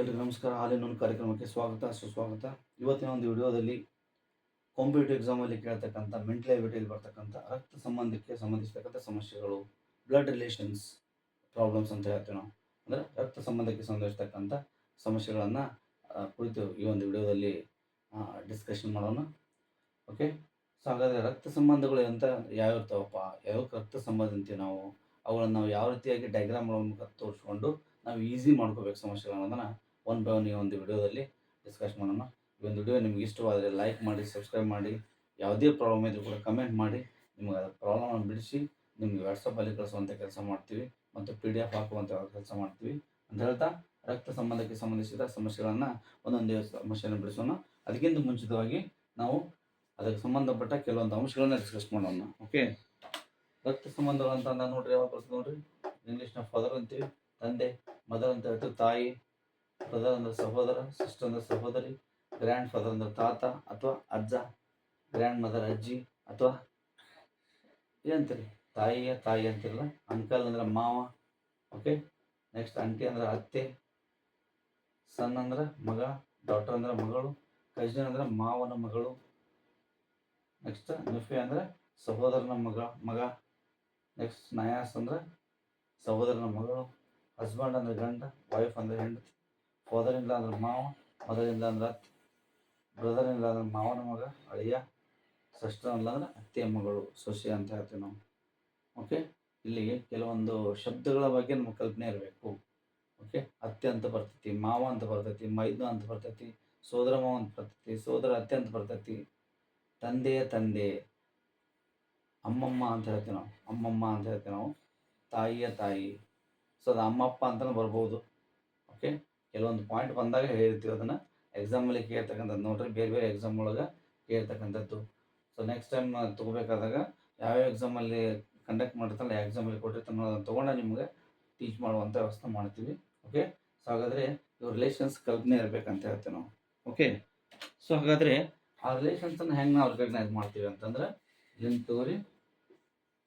ಎಲ್ರಿಗೂ ನಮಸ್ಕಾರ. ಹಾಲಿನೊಂದು ಕಾರ್ಯಕ್ರಮಕ್ಕೆ ಸ್ವಾಗತ, ಸುಸ್ವಾಗತ. ಇವತ್ತಿನ ಒಂದು ವಿಡಿಯೋದಲ್ಲಿ ಕಾಂಪಿಟೇಟಿವ್ ಎಕ್ಸಾಮಲ್ಲಿ ಕೇಳ್ತಕ್ಕಂಥ ಮೆಂಟಲ್ ಎಬಿಲಿಟಿಯಲ್ಲಿ ಬರ್ತಕ್ಕಂಥ ರಕ್ತ ಸಂಬಂಧಕ್ಕೆ ಸಂಬಂಧಿಸತಕ್ಕಂಥ ಸಮಸ್ಯೆಗಳು ಬ್ಲಡ್ ರಿಲೇಷನ್ಸ್ ಪ್ರಾಬ್ಲಮ್ಸ್ ಅಂತ ಹೇಳ್ತೇವೆ ನಾವು. ಅಂದರೆ ರಕ್ತ ಸಂಬಂಧಕ್ಕೆ ಸಂಬಂಧಿಸಿರ್ತಕ್ಕಂಥ ಸಮಸ್ಯೆಗಳನ್ನು ಕುರಿತು ಈ ಒಂದು ವಿಡಿಯೋದಲ್ಲಿ ಡಿಸ್ಕಷನ್ ಮಾಡೋಣ. ಓಕೆ ಸೊ ಹಾಗಾದರೆ ರಕ್ತ ಸಂಬಂಧಗಳು ಅಂತ ಯಾವ ಇರ್ತಾವಪ್ಪ ಯಾವ ರಕ್ತ ಸಂಬಂಧ ಅಂತೀವಿ ನಾವು? ಅವುಗಳನ್ನು ನಾವು ಯಾವ ರೀತಿಯಾಗಿ ಡಯಾಗ್ರಾಮ್ಗಳ ಮೂಲಕ ತೋರಿಸ್ಕೊಂಡು ನಾವು ಈಸಿ ಮಾಡ್ಕೋಬೇಕು ಸಮಸ್ಯೆಗಳನ್ನ. ಒನ್ ಬೈ ಒನ್ ಈ ಒಂದು ವಿಡಿಯೋದಲ್ಲಿ ಡಿಸ್ಕಸ್ ಮಾಡೋಣ. ಈ ಒಂದು ವಿಡಿಯೋ ನಿಮ್ಗೆ ಇಷ್ಟವಾದರೆ ಲೈಕ್ ಮಾಡಿ ಸಬ್ಸ್ಕ್ರೈಬ್ ಮಾಡಿ. ಯಾವುದೇ ಪ್ರಾಬ್ಲಮ್ ಇದ್ರೂ ಕೂಡ ಕಮೆಂಟ್ ಮಾಡಿ. ನಿಮ್ಗೆ ಅದರ ಪ್ರಾಬ್ಲಮನ್ನು ಬಿಡಿಸಿ, ನಿಮಗೆ ವಾಟ್ಸಪ್ಪಲ್ಲಿ ಕಳಿಸುವಂಥ ಕೆಲಸ ಮಾಡ್ತೀವಿ ಮತ್ತು ಪಿ ಡಿ ಎಫ್ ಹಾಕುವಂಥ ಕೆಲಸ ಮಾಡ್ತೀವಿ. ಅಂತ ಹೇಳ್ತಾ, ರಕ್ತ ಸಂಬಂಧಕ್ಕೆ ಸಂಬಂಧಿಸಿದ ಸಮಸ್ಯೆಗಳನ್ನು ಒಂದೊಂದೇ ಸಮಸ್ಯೆಯನ್ನು ಬಿಡಿಸೋಣ. ಅದಕ್ಕಿಂತ ಮುಂಚಿತವಾಗಿ ನಾವು ಅದಕ್ಕೆ ಸಂಬಂಧಪಟ್ಟ ಕೆಲವೊಂದು ಅಂಶಗಳನ್ನ ಡಿಸ್ಕಸ್ ಮಾಡೋಣ. ಓಕೆ ರಕ್ತ ಸಂಬಂಧಗಳು ಅಂತ ನೋಡ್ರಿ ಯಾವಾಗ ಬರ್ತದೆ ನೋಡ್ರಿ? ಇಂಗ್ಲೀಷ್ನ ಫಾದರ್ ಅಂತೀವಿ, ತಂದೆ ಮದರ್ ಅಂತ ಹೇಳ್ತೀವಿ, ತಾಯಿ ಬ್ರದರ್ ಅಂದ್ರೆ ಸಹೋದರ ಸಿಸ್ಟರ್ ಅಂದ್ರೆ ಸಹೋದರಿ ಗ್ರ್ಯಾಂಡ್ ಫಾದರ್ ಅಂದ್ರೆ ತಾತ ಅಥವಾ ಅಜ್ಜ ಗ್ರ್ಯಾಂಡ್ ಮದರ್ ಅಜ್ಜಿ ಅಥವಾ ಏನಂತೀರಿ? ತಾಯಿಯ ತಾಯಿ ಅಂತಿರಲ್ಲ? ಅಂಕಲ್ ಅಂದ್ರೆ ಮಾವ ಓಕೆ ನೆಕ್ಸ್ಟ್ ಆಂಟಿ ಅಂದ್ರೆ ಅತ್ತೆ ಸನ್ ಅಂದ್ರೆ ಮಗ ಡಾಟರ್ ಅಂದ್ರೆ ಮಗಳು ಕಜಿನ್ ಅಂದ್ರೆ ಮಾವನ ಮಗಳು. ನೆಕ್ಸ್ಟ್ ನಿಫೆ ಅಂದ್ರೆ ಸಹೋದರನ ಮಗ ಮಗ. ನೆಕ್ಸ್ಟ್ ನಯಾಸ್ ಅಂದ್ರೆ ಸಹೋದರನ ಮಗಳು. ಹಸ್ಬೆಂಡ್ ಅಂದ್ರೆ ಗಂಡ ವೈಫ್ ಅಂದ್ರೆ ಹೆಂಡತಿ. ಫಾದರ್ ಇಲ್ಲ ಅಂದ್ರೆ ಮಾವ ಮದರ್ ಇಲ್ಲ ಅಂದ್ರೆ ಅತ್ತೆ ಬ್ರದರ್ ಇಲ್ಲ ಅಂದ್ರೆ ಮಾವನ ಮಗ, ಅಳಿಯ ಸಿಸ್ಟರ್ ಇಲ್ಲ ಅಂದ್ರೆ ಅತ್ತೆ ಮಗಳು, ಸೊಸೆ ಅಂತ ಹೇಳ್ತೀವಿ ನಾವು. ಓಕೆ ಇಲ್ಲಿ ಕೆಲವೊಂದು ಶಬ್ದಗಳ ಬಗ್ಗೆ ನಮ್ಮ ಕಲ್ಪನೆ ಇರಬೇಕು. ಓಕೆ ಅತ್ತೆ ಅಂತ ಬರ್ತೈತಿ, ಮಾವ ಅಂತ ಬರ್ತೈತಿ ಮೈದು ಅಂತ ಬರ್ತೈತಿ, ಸೋದರ ಮಾವ ಅಂತ ಬರ್ತೈತಿ, ಸೋದರ ಅತ್ತೆ ಅಂತ ಬರ್ತೈತಿ. ತಂದೆಯ ತಂದೆ, ಅಮ್ಮಮ್ಮ ಅಂತ ಹೇಳ್ತೀವಿ ನಾವು. ಅಮ್ಮಮ್ಮ ಅಂತ ಹೇಳ್ತೀವಿ ನಾವು. ತಾಯಿಯ ತಾಯಿ. ಸೊ ಅದು ಅಮ್ಮಪ್ಪ ಅಂತಲೂ ಬರ್ಬೋದು. ಓಕೆ ಕೆಲವೊಂದು ಪಾಯಿಂಟ್ ಬಂದಾಗ ಹೇಳಿರ್ತೀವಿ ಅದನ್ನು ಎಕ್ಸಾಮಲ್ಲಿ ಕೇಳ್ತಕ್ಕಂಥದ್ದು. ನೋಡ್ರಿ ಬೇರೆ ಬೇರೆ ಎಕ್ಸಾಮ್ ಒಳಗೆ ಕೇಳ್ತಕ್ಕಂಥದ್ದು. ಸೊ ನೆಕ್ಸ್ಟ್ ಟೈಮ್ ತೊಗೋಬೇಕಾದಾಗ ಯಾವ್ಯಾವ ಎಕ್ಸಾಮಲ್ಲಿ ಕಂಡಕ್ಟ್ ಮಾಡ್ತಾರಲ್ಲ, ಯಾವ ಎಕ್ಸಾಮಲ್ಲಿ ಕೊಟ್ಟಿರ್ತಾನೆ ಅದನ್ನು ತೊಗೊಂಡು ನಿಮ್ಗೆ ಟೀಚ್ ಮಾಡುವಂಥ ವ್ಯವಸ್ಥೆ ಮಾಡ್ತೀವಿ. ಓಕೆ ಸೊ ಹಾಗಾದರೆ ಇವ್ರ ರಿಲೇಷನ್ಸ್ ಕಲ್ಪನೆ ಇರಬೇಕಂತ ಹೇಳ್ತೀವಿ ನಾವು. ಓಕೆ ಸೊ ಹಾಗಾದರೆ ಆ ರಿಲೇಷನ್ಸನ್ನು ಹೆಂಗೆ ನಾವು ರಿಕಗ್ನೈಸ್ ಮಾಡ್ತೀವಿ ಅಂತಂದ್ರೆ ಇಲ್ಲಿ ತಗೋರಿ.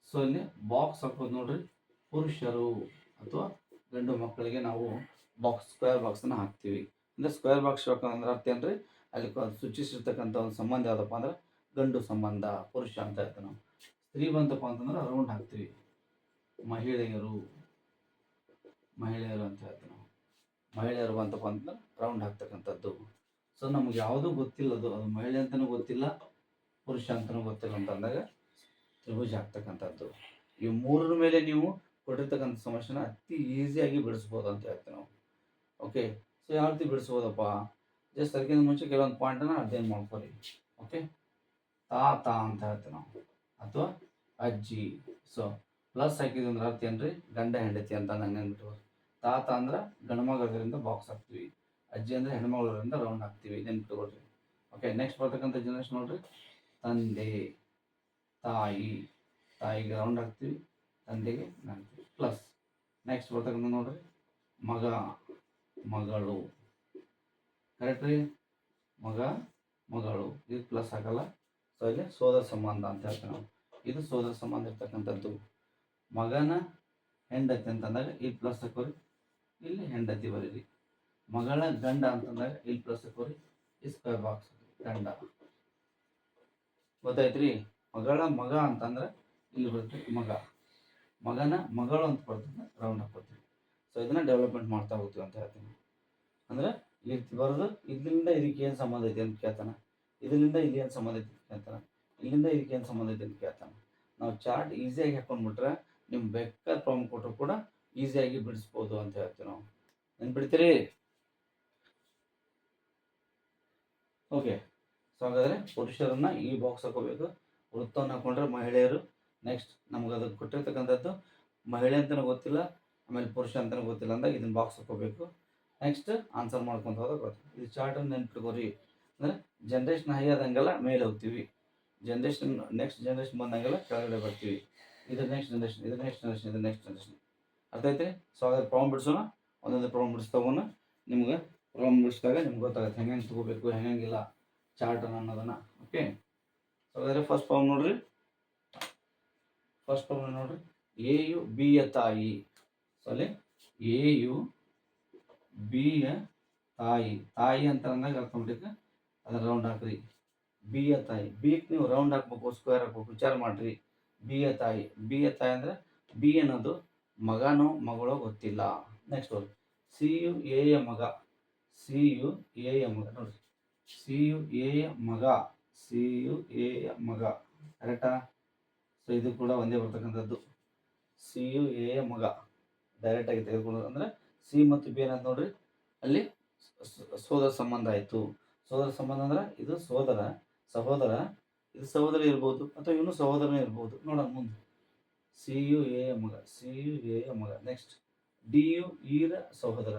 ಸೊ ಇಲ್ಲಿ ಬಾಕ್ಸ್ ಹಾಕೋದು ನೋಡ್ರಿ, ಪುರುಷರು ಅಥವಾ ಗಂಡು ಮಕ್ಕಳಿಗೆ ನಾವು ಬಾಕ್ಸ್ ಸ್ಕ್ವೇರ್ ಬಾಕ್ಸನ್ನು ಹಾಕ್ತೀವಿ. ಅಂದರೆ ಸ್ಕ್ವೇರ್ ಬಾಕ್ಸ್ ಅಂದ್ರೆ ಅರ್ಥ ಏನ್ರಿ? ಅಲ್ಲಿ ಕ- ಸೂಚಿಸಿರ್ತಕ್ಕಂಥ ಒಂದು ಸಂಬಂಧ ಯಾವುದಪ್ಪ ಅಂದ್ರೆ ಗಂಡು ಸಂಬಂಧ, ಪುರುಷ ಅಂತ ಹೇಳ್ತೀವಿ ನಾವು. ಸ್ತ್ರೀ ಬಂತಪ್ಪ ಅಂತಂದ್ರೆ ರೌಂಡ್ ಹಾಕ್ತೀವಿ. ಮಹಿಳೆಯರು ಮಹಿಳೆಯರು ಅಂತ ಹೇಳ್ತೀವಿ ನಾವು. ಮಹಿಳೆಯರು ಬಂತಪ್ಪ ಅಂತಂದ್ರೆ ರೌಂಡ್ ಹಾಕ್ತಕ್ಕಂಥದ್ದು. ಸೊ ನಮ್ಗೆ ಯಾವುದೂ ಗೊತ್ತಿಲ್ಲ ಅದು ಅದು ಮಹಿಳೆ ಅಂತಲೂ ಗೊತ್ತಿಲ್ಲ, ಪುರುಷ ಅಂತಲೂ ಗೊತ್ತಿಲ್ಲ ಅಂತ ಅಂದಾಗ ತ್ರಿಭುಜ ಹಾಕ್ತಕ್ಕಂಥದ್ದು. ಈ ಮೂರರ ಮೇಲೆ ನೀವು ಕೊಟ್ಟಿರ್ತಕ್ಕಂಥ ಸಮಸ್ಯೆನ ಅತಿ ಈಸಿಯಾಗಿ ಬಿಡಿಸ್ಬೋದು ಅಂತ ಹೇಳ್ತೀವಿ ನಾವು. ಓಕೆ ಸೊ ಯಾವ ರೀತಿ ಬಿಡಿಸ್ಬೋದಪ್ಪ. ಜಸ್ಟ್ ಅದಕ್ಕಿಂತ ಮುಂಚೆ ಕೆಲವೊಂದು ಪಾಯಿಂಟನ್ನು ಅಧ್ಯಯನ ಮಾಡ್ಕೊರಿ ಓಕೆ ತಾತ ಅಂತ ಹೇಳ್ತೀವಿ ನಾವು. ಅಥವಾ ಅಜ್ಜಿ. ಸೊ ಪ್ಲಸ್ ಹಾಕಿದ್ರೆ ಅಂದ್ರೆ ಅರ್ಥ ಏನ್ರಿ? ಗಂಡ, ಹೆಂಡತಿ ಅಂತ ನಂಗೆ ಅಂದ್ಬಿಟ್ಟು. ತಾತ ಅಂದ್ರೆ ಗಂಡ್ಮಗಳರಿಂದ ಬಾಕ್ಸ್ ಹಾಕ್ತೀವಿ. ಅಜ್ಜಿ ಅಂದ್ರೆ ಹೆಣ್ಮಗಳರಿಂದ ರೌಂಡ್ ಹಾಕ್ತೀವಿ. ನೆನ್ಪಿಟ್ಕೊಳ್ರಿ. ಓಕೆ ನೆಕ್ಸ್ಟ್ ಬರ್ತಕ್ಕಂಥ ಜನರೇಷನ್ ನೋಡ್ರಿ. ತಂದೆ, ತಾಯಿ. ತಾಯಿಗೆ ರೌಂಡ್ ಹಾಕ್ತೀವಿ. ತಂದೆಗೆ ಪ್ಲಸ್ ನೆಕ್ಸ್ಟ್ ಬರ್ತಕ್ಕಂಥ ನೋಡ್ರಿ. ಮಗ. ಮಗಳು. ಕರೆಕ್ಟ್ ರೀ? ಮಗ, ಮಗಳು. ಇದು ಪ್ಲಸ್ ಆಗಲ್ಲ. ಸೊ ಇಲ್ಲಿ ಸೋದರ ಸಂಬಂಧ ಅಂತ ಹೇಳ್ತೀವಿ ನಾವು. ಇದು ಸೋದರ ಸಂಬಂಧ ಇರ್ತಕ್ಕಂಥದ್ದು. ಮಗನ ಹೆಂಡತಿ ಅಂತಂದಾಗ ಇಲ್ಲಿ ಪ್ಲಸ್ ಹಾಕೋರಿ. ಇಲ್ಲಿ ಹೆಂಡತಿ ಬರೀರಿ. ಮಗಳ ಗಂಡ ಅಂತಂದಾಗ ಇಲ್ಲಿ ಪ್ಲಸ್ ಹಾಕೋರಿ. ಈ ಸ್ಕ್ವೇರ್ ಬಾಕ್ಸ್ ಗಂಡ. ಗೊತ್ತಾಯ್ತ್ರಿ? ಮಗಳ ಮಗ ಅಂತಂದ್ರೆ ಇಲ್ಲಿ ಬರುತ್ತೆ ಮಗ. ಮಗನ ಮಗಳು ಅಂತ ಬರ್ತದೆ ರೌಂಡ್ ಹಾಕೋತೀವಿ. ಸೊ ಇದನ್ನ ಡೆವಲಪ್ಮೆಂಟ್ ಮಾಡ್ತಾ ಹೋಗ್ತೀವಿ ಅಂತ ಹೇಳ್ತೀನಿ. ಅಂದ್ರೆ ಇಲ್ಲಿ ಬರೋದು, ಇದರಿಂದ ಇದಕ್ಕೆ ಏನು ಸಂಬಂಧ ಐತೆ ಅಂತ ಕೇಳ್ತಾನೆ. ಇದರಿಂದ ಇಲ್ಲಿ ಏನು ಸಂಬಂಧ ಐತೆ ಅಂತ ಕೇಳ್ತಾನೆ. ಇಲ್ಲಿಂದ ಇದಕ್ಕೆ ಏನು ಸಂಬಂಧ ಐತೆ ಅಂತ ಕೇಳ್ತಾನೆ. ನಾವು ಚಾರ್ಟ್ ಈಸಿಯಾಗಿ ಹಾಕೊಂಡ್ಬಿಟ್ರೆ ನಿಮ್ಮ ಬೇಕಾದ ಪ್ರಾಬ್ಲಮ್ ಕೊಟ್ಟರು ಕೂಡ ಈಸಿಯಾಗಿ ಬಿಡಿಸ್ಬೋದು ಅಂತ ಹೇಳ್ತೀವಿ ನಾವು. ನೆನ್ಪಿಡ್ತೀರಿ ಓಕೆ ಸೊ ಹಾಗಾದರೆ ಪುರುಷರನ್ನ ಈ ಬಾಕ್ಸ್ ಹಾಕೋಬೇಕು. ವೃತ್ತವನ್ನು ಹಾಕೊಂಡ್ರೆ ಮಹಿಳೆಯರು ನೆಕ್ಸ್ಟ್ ನಮ್ಗೆ ಅದಕ್ಕೆ ಕೊಟ್ಟಿರ್ತಕ್ಕಂಥದ್ದು ಮಹಿಳೆ ಅಂತಲೂ ಗೊತ್ತಿಲ್ಲ, ಆಮೇಲೆ ಪುರುಷ ಅಂತಲೂ ಗೊತ್ತಿಲ್ಲ ಅಂದಾಗ ಇದನ್ನ ಬಾಕ್ಸ್ ಹಾಕೋಬೇಕು. ನೆಕ್ಸ್ಟ್ ಆನ್ಸರ್ ಮಾಡ್ಕೊಂತ ಹೋದಾಗ ಗೊತ್ತು. ಇದು ಚಾರ್ಟನ್ನು ನೆನ್ಪಿಟ್ಕೋರಿ ಅಂದರೆ ಜನ್ರೇಷನ್ ಹೈ ಆದಂಗೆಲ್ಲ ಮೇಲೆ ಹೋಗ್ತೀವಿ. ಜನ್ರೇಷನ್ ನೆಕ್ಸ್ಟ್ ಜನ್ರೇಷನ್ ಬಂದಂಗೆಲ್ಲ ಕೆಳಗಡೆ ಬರ್ತೀವಿ. ಇದು ನೆಕ್ಸ್ಟ್ ಜನ್ರೇಷನ್ ಇದು ನೆಕ್ಸ್ಟ್ ಜನ್ರೇಷನ್ ಇದು ನೆಕ್ಸ್ಟ್ ಜನ್ರೇಷನ್ ಅರ್ಥ ಐತ್ರಿ ಸೊ ಅದ್ರ ಪ್ರಾಬ್ಲಮ್ ಬಿಡಿಸೋಣ. ಒಂದೊಂದು ಪ್ರಾಬ್ಲಮ್ ಬಿಡಿಸ್ತಾವನ್ನ ನಿಮ್ಗೆ ಪ್ರಾಬ್ಲಮ್ ಬಿಡಿಸಿದಾಗ ನಿಮ್ಗೆ ಗೊತ್ತಾಗುತ್ತೆ ಹೆಂಗೆ ಹೆಂಗೆ ತಗೋಬೇಕು ಹೆಂಗಂಗಿಲ್ಲ ಚಾರ್ಟ್ ಅನ್ನೋದನ್ನ. ಓಕೆ ಸೊ ಹಾಗಾದ್ರೆ ಫಸ್ಟ್ ಪ್ರಾಬ್ಲಮ್ ನೋಡ್ರಿ. ಫಸ್ಟ್ ಪ್ರಾಬ್ಲಮ್ ನೋಡ್ರಿ. ಎ ಯು ಬಿ ಯ ತಾಯಿ ಸೊ ಅಲ್ಲಿ ಎ ಯು ಬಿ ಯ ತಾಯಿ. ತಾಯಿ ಅಂತ ಅಂದಾಗ ಆಟೋಮೆಟಿಕ್ ಅದನ್ನ ರೌಂಡ್ ಹಾಕ್ರಿ. ಬಿಯ ತಾಯಿ. ಬಿಕ್ ನೀವು ರೌಂಡ್ ಹಾಕ್ಬೇಕು ಸ್ಕ್ವೇರ್ ಹಾಕ್ಬೇಕು, ವಿಚಾರ ಮಾಡ್ರಿ. ಬಿಯ ತಾಯಿ. ಬಿಯ ತಾಯಿ ಅಂದ್ರೆ ಬಿ ಅನ್ನೋದು ಮಗನೋ ಮಗಳೋ ಗೊತ್ತಿಲ್ಲ. ನೆಕ್ಸ್ಟ್ ನೋಡಿ ಸಿ ಯು ಎ ಯ ಮಗ. ಸಿ ಯು ಎ ಯ ಮಗ. ನೋಡ್ರಿ. ಸಿ ಯು ಎ ಯ ಮಗ. ಸಿ ಯು ಎ ಯ ಮಗ. ಕರೆಕ್ಟಾ ಸೊ ಇದು ಕೂಡ ಒಂದೇ ಬರ್ತಕ್ಕಂಥದ್ದು. ಸಿ ಯು ಎ ಯ ಮಗ. ಡೈರೆಕ್ಟಾಗಿ ತೆಗೆದುಕೊಳ್ಳೋದು ಅಂದ್ರೆ ಸಿ ಮತ್ತು ಬಿ ಏನಂತ ನೋಡ್ರಿ. ಅಲ್ಲಿ ಸೋದರ ಸಂಬಂಧ ಆಯಿತು. ಸೋದರ ಸಂಬಂಧ ಅಂದ್ರೆ ಇದು ಸೋದರ, ಸಹೋದರ, ಇದು ಸಹೋದರ ಇರ್ಬೋದು ಅಥವಾ ಇವನು ಸಹೋದರನೇ ಇರ್ಬೋದು. ನೋಡೋಣ ಮುಂದೆ. ಸಿ ಯು ಎ ಮಗ, ಸಿ ಯು ಎ ಮಗ. ನೆಕ್ಸ್ಟ್ ಡಿ ಯು ಈರ ಸಹೋದರ.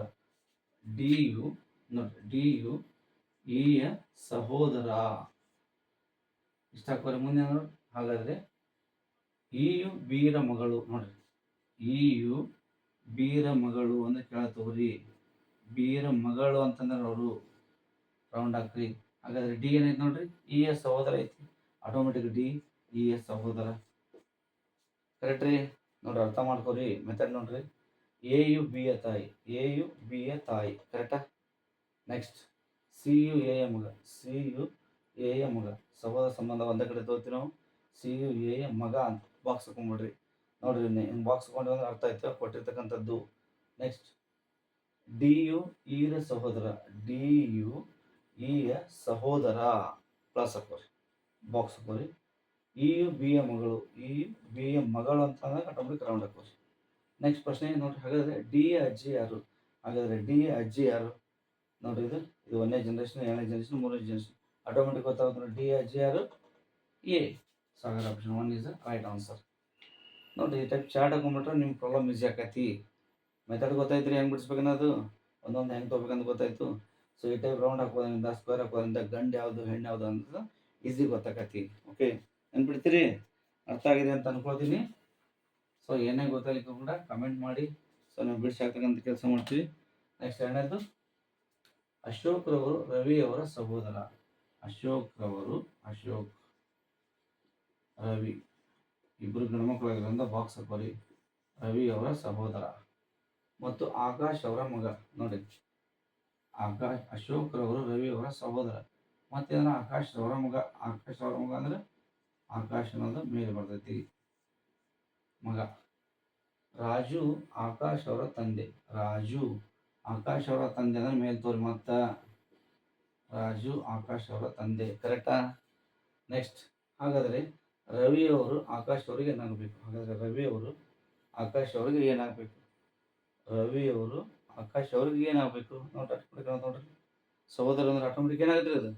ಡಿ ಯು ನೋಡ್ರಿ. ಡಿ ಯು ಈಯ ಸಹೋದರ. ಇಷ್ಟ ಹಾಕೋರಿ ಮುಂದೆ ಹಾಗಾದ್ರೆ ಈ ಯು ಬೀರ ಮಗಳು ನೋಡ್ರಿ. ಇ ಯು ಬೀರ ಮಗಳು ಅಂತ ಕೇಳತ್ತವ್ರಿ. ಬೀರ ಮಗಳು ಅಂತಂದ್ರೆ ಅವರು ರೌಂಡ್ ಹಾಕ್ರಿ. ಹಾಗಾದ್ರೆ ಡಿ ಏನೈತಿ ನೋಡ್ರಿ? ಇ ಎಸ್ ಸಹೋದರ ಐತಿ. ಆಟೋಮೆಟಿಕ್ ಡಿ ಇ ಎಸ್ ಸಹೋದರ. ಕರೆಕ್ಟ್ ರೀ? ನೋಡ್ರಿ, ಅರ್ಥ ಮಾಡ್ಕೋರಿ. ಮೆಥಡ್ ನೋಡ್ರಿ. ಎ ಯು ಬಿ ಎ ತಾಯಿ. ಎ ಯು ಬಿ ಎ ತಾಯಿ. ಕರೆಕ್ಟಾ ನೆಕ್ಸ್ಟ್ ಸಿ ಯು ಎ ಎ ಮಗ. ಸಿ ಯು ಎ ಎ ಮಗ. ಸಹೋದರ ಸಂಬಂಧ ಒಂದೇ ಕಡೆ ತೋರ್ತೀವಿ ನಾವು. ಸಿ ಯು ಎ ಎ ಮಗ ಅಂತ ಬಾಕ್ಸ್ ಹಾಕೊಂಡ್ಬಿಡ್ರಿ ನೋಡ್ರಿ ಹಿಂಗೆ ಬಾಕ್ಸ್ ಕೊಂಡು ಅಂದ್ರೆ ಅರ್ಥ ಆಯ್ತು, ಕೊಟ್ಟಿರ್ತಕ್ಕಂಥದ್ದು. ನೆಕ್ಸ್ಟ್ ಡಿ ಯು ಈರ ಸಹೋದರ ಡಿ ಯು ಈಯ ಸಹೋದರ ಪ್ಲಸ್ ಹಾಕೋರಿ ಬಾಕ್ಸ್ ಹಾಕೋರಿ ಇ ಯು ಬಿ ಎ ಮಗಳು ಇ ಬಿ ಎ ಮಗಳು ಅಂತ ಅಂದಾಗ ಆಟೋಮೆಟಿಕ್ ರೌಂಡ್ ಹಾಕೋರಿ ನೆಕ್ಸ್ಟ್ ಪ್ರಶ್ನೆ, ನೋಡ್ರಿ, ಹಾಗಾದ್ರೆ ಡಿ ಎ ಅಜ್ಜಿ ಯಾರು? ಹಾಗಾದ್ರೆ ಡಿ ಎ ಅಜ್ಜಿ ಯಾರು? ನೋಡ್ರಿ ಇದು ಒಂದನೇ ಜನ್ರೇಷನ್ ಎರಡನೇ ಜನ್ರೇಷನ್ ಮೂರನೇ ಜನ್ರೇಷನ್ ಆಟೋಮೆಟಿಕ್ ಗೊತ್ತಾಗುತ್ತೆ ಡಿ ಎ ಅಜ್ಜಿ ಯಾರು? A Sagar option one is right answer ನೋಡ್ರಿ ಈ ಟೈಪ್ ಚಾರ್ಟ್ ಹಾಕೊಂಡ್ಬಿಟ್ರೆ ನಿಮ್ಮ ಪ್ರಾಬ್ಲಮ್ ಈಸಿ ಆಕೈತಿ. ಮೆಥಡ್ ಗೊತ್ತಾಯ್ತು ರೀ ಹೆಂಗೆ ಬಿಡಿಸ್ಬೇಕನ್ನೋದು? ಒಂದೊಂದು ಹೆಂಗೆ ತೊಗೋಬೇಕಂತ ಗೊತ್ತಾಯ್ತು. ಸೊ ಈ ಟೈಪ್ ರೌಂಡ್ ಹಾಕೋದ್ರಿಂದ ಸ್ಕ್ವೇರ್ ಹಾಕೋದ್ರಿಂದ, ಗಂಡು ಯಾವುದು, ಹೆಣ್ಣು ಯಾವುದು ಅಂತ ಈಸಿ ಗೊತ್ತಾಕತಿ. ಓಕೆ ನೆನ್ಪಿಡ್ತೀರಿ ಅರ್ಥ ಆಗಿದೆ ಅಂತ ಅನ್ಕೊಳ್ತೀನಿ. ಸೊ ಏನೇ ಗೊತ್ತಾಗಲಿಕ್ಕೂ ಕೂಡ ಕಮೆಂಟ್ ಮಾಡಿ. ಸೊ ನಾವು ಬಿಡಿಸಿ ಹಾಕ್ತಕ್ಕಂಥ ಕೆಲಸ ಮಾಡ್ತೀವಿ. ನೆಕ್ಸ್ಟ್ ಎರಡನೇದು, ಅಶೋಕ್ ರವರು ರವಿ ಅವರ ಸಹೋದರ. ಅಶೋಕ್ ರವರು, ಅಶೋಕ್ ರವಿ. ಇಬ್ಬರು ಗಂಡ್ಮಕ್ಳಾಗಿರೋದ್ರಿಂದ ಬಾಕ್ಸ್ ಹಾಕೋರಿ ರವಿ ಅವರ ಸಹೋದರ ಮತ್ತು ಆಕಾಶ್ ಅವರ ಮಗ. ನೋಡಿ, ಆಕಾಶ್, ಅಶೋಕ್ ರವರು ರವಿ ಅವರ ಸಹೋದರ. ಮತ್ತೇನಂದ್ರೆ ಆಕಾಶ್ ಅವರ ಮಗ? ಆಕಾಶ್ ಅವರ ಮಗ ಅಂದ್ರೆ ಆಕಾಶ್ ಅನ್ನೋದು ಮೇಲೆ ಬರ್ತೈತಿ. ಮಗ. ರಾಜು, ಆಕಾಶ್ ಅವರ ತಂದೆ. ರಾಜು, ಆಕಾಶ್ ಅವರ ತಂದೆ ಅಂದ್ರೆ ಮೇಲೆ ತೋರಿ ಮತ್ತ. ರಾಜು, ಆಕಾಶ್ ಅವರ ತಂದೆ. ಕರೆಕ್ಟಾ ನೆಕ್ಸ್ಟ್ ಹಾಗಾದ್ರೆ ರವಿ ಅವರು ಆಕಾಶ್ ಅವರಿಗೆ ಏನಾಗಬೇಕು? ಹಾಗಾದ್ರೆ ರವಿ ಅವರು, ಆಕಾಶ್ ಅವರಿಗೆ ಏನಾಗಬೇಕು? ರವಿ ಅವರು, ಆಕಾಶ್ ಅವ್ರಿಗೆ ಏನಾಗಬೇಕು? ನೋಟ್ ಆಟೋಮೆಟಿಕ್ ನೋಡ್ರಿ ಸಹೋದರ ಅಂದ್ರೆ ಆಟೋಮೆಟಿಕ್ ಏನಾಗುತ್ತೆ ಅದು?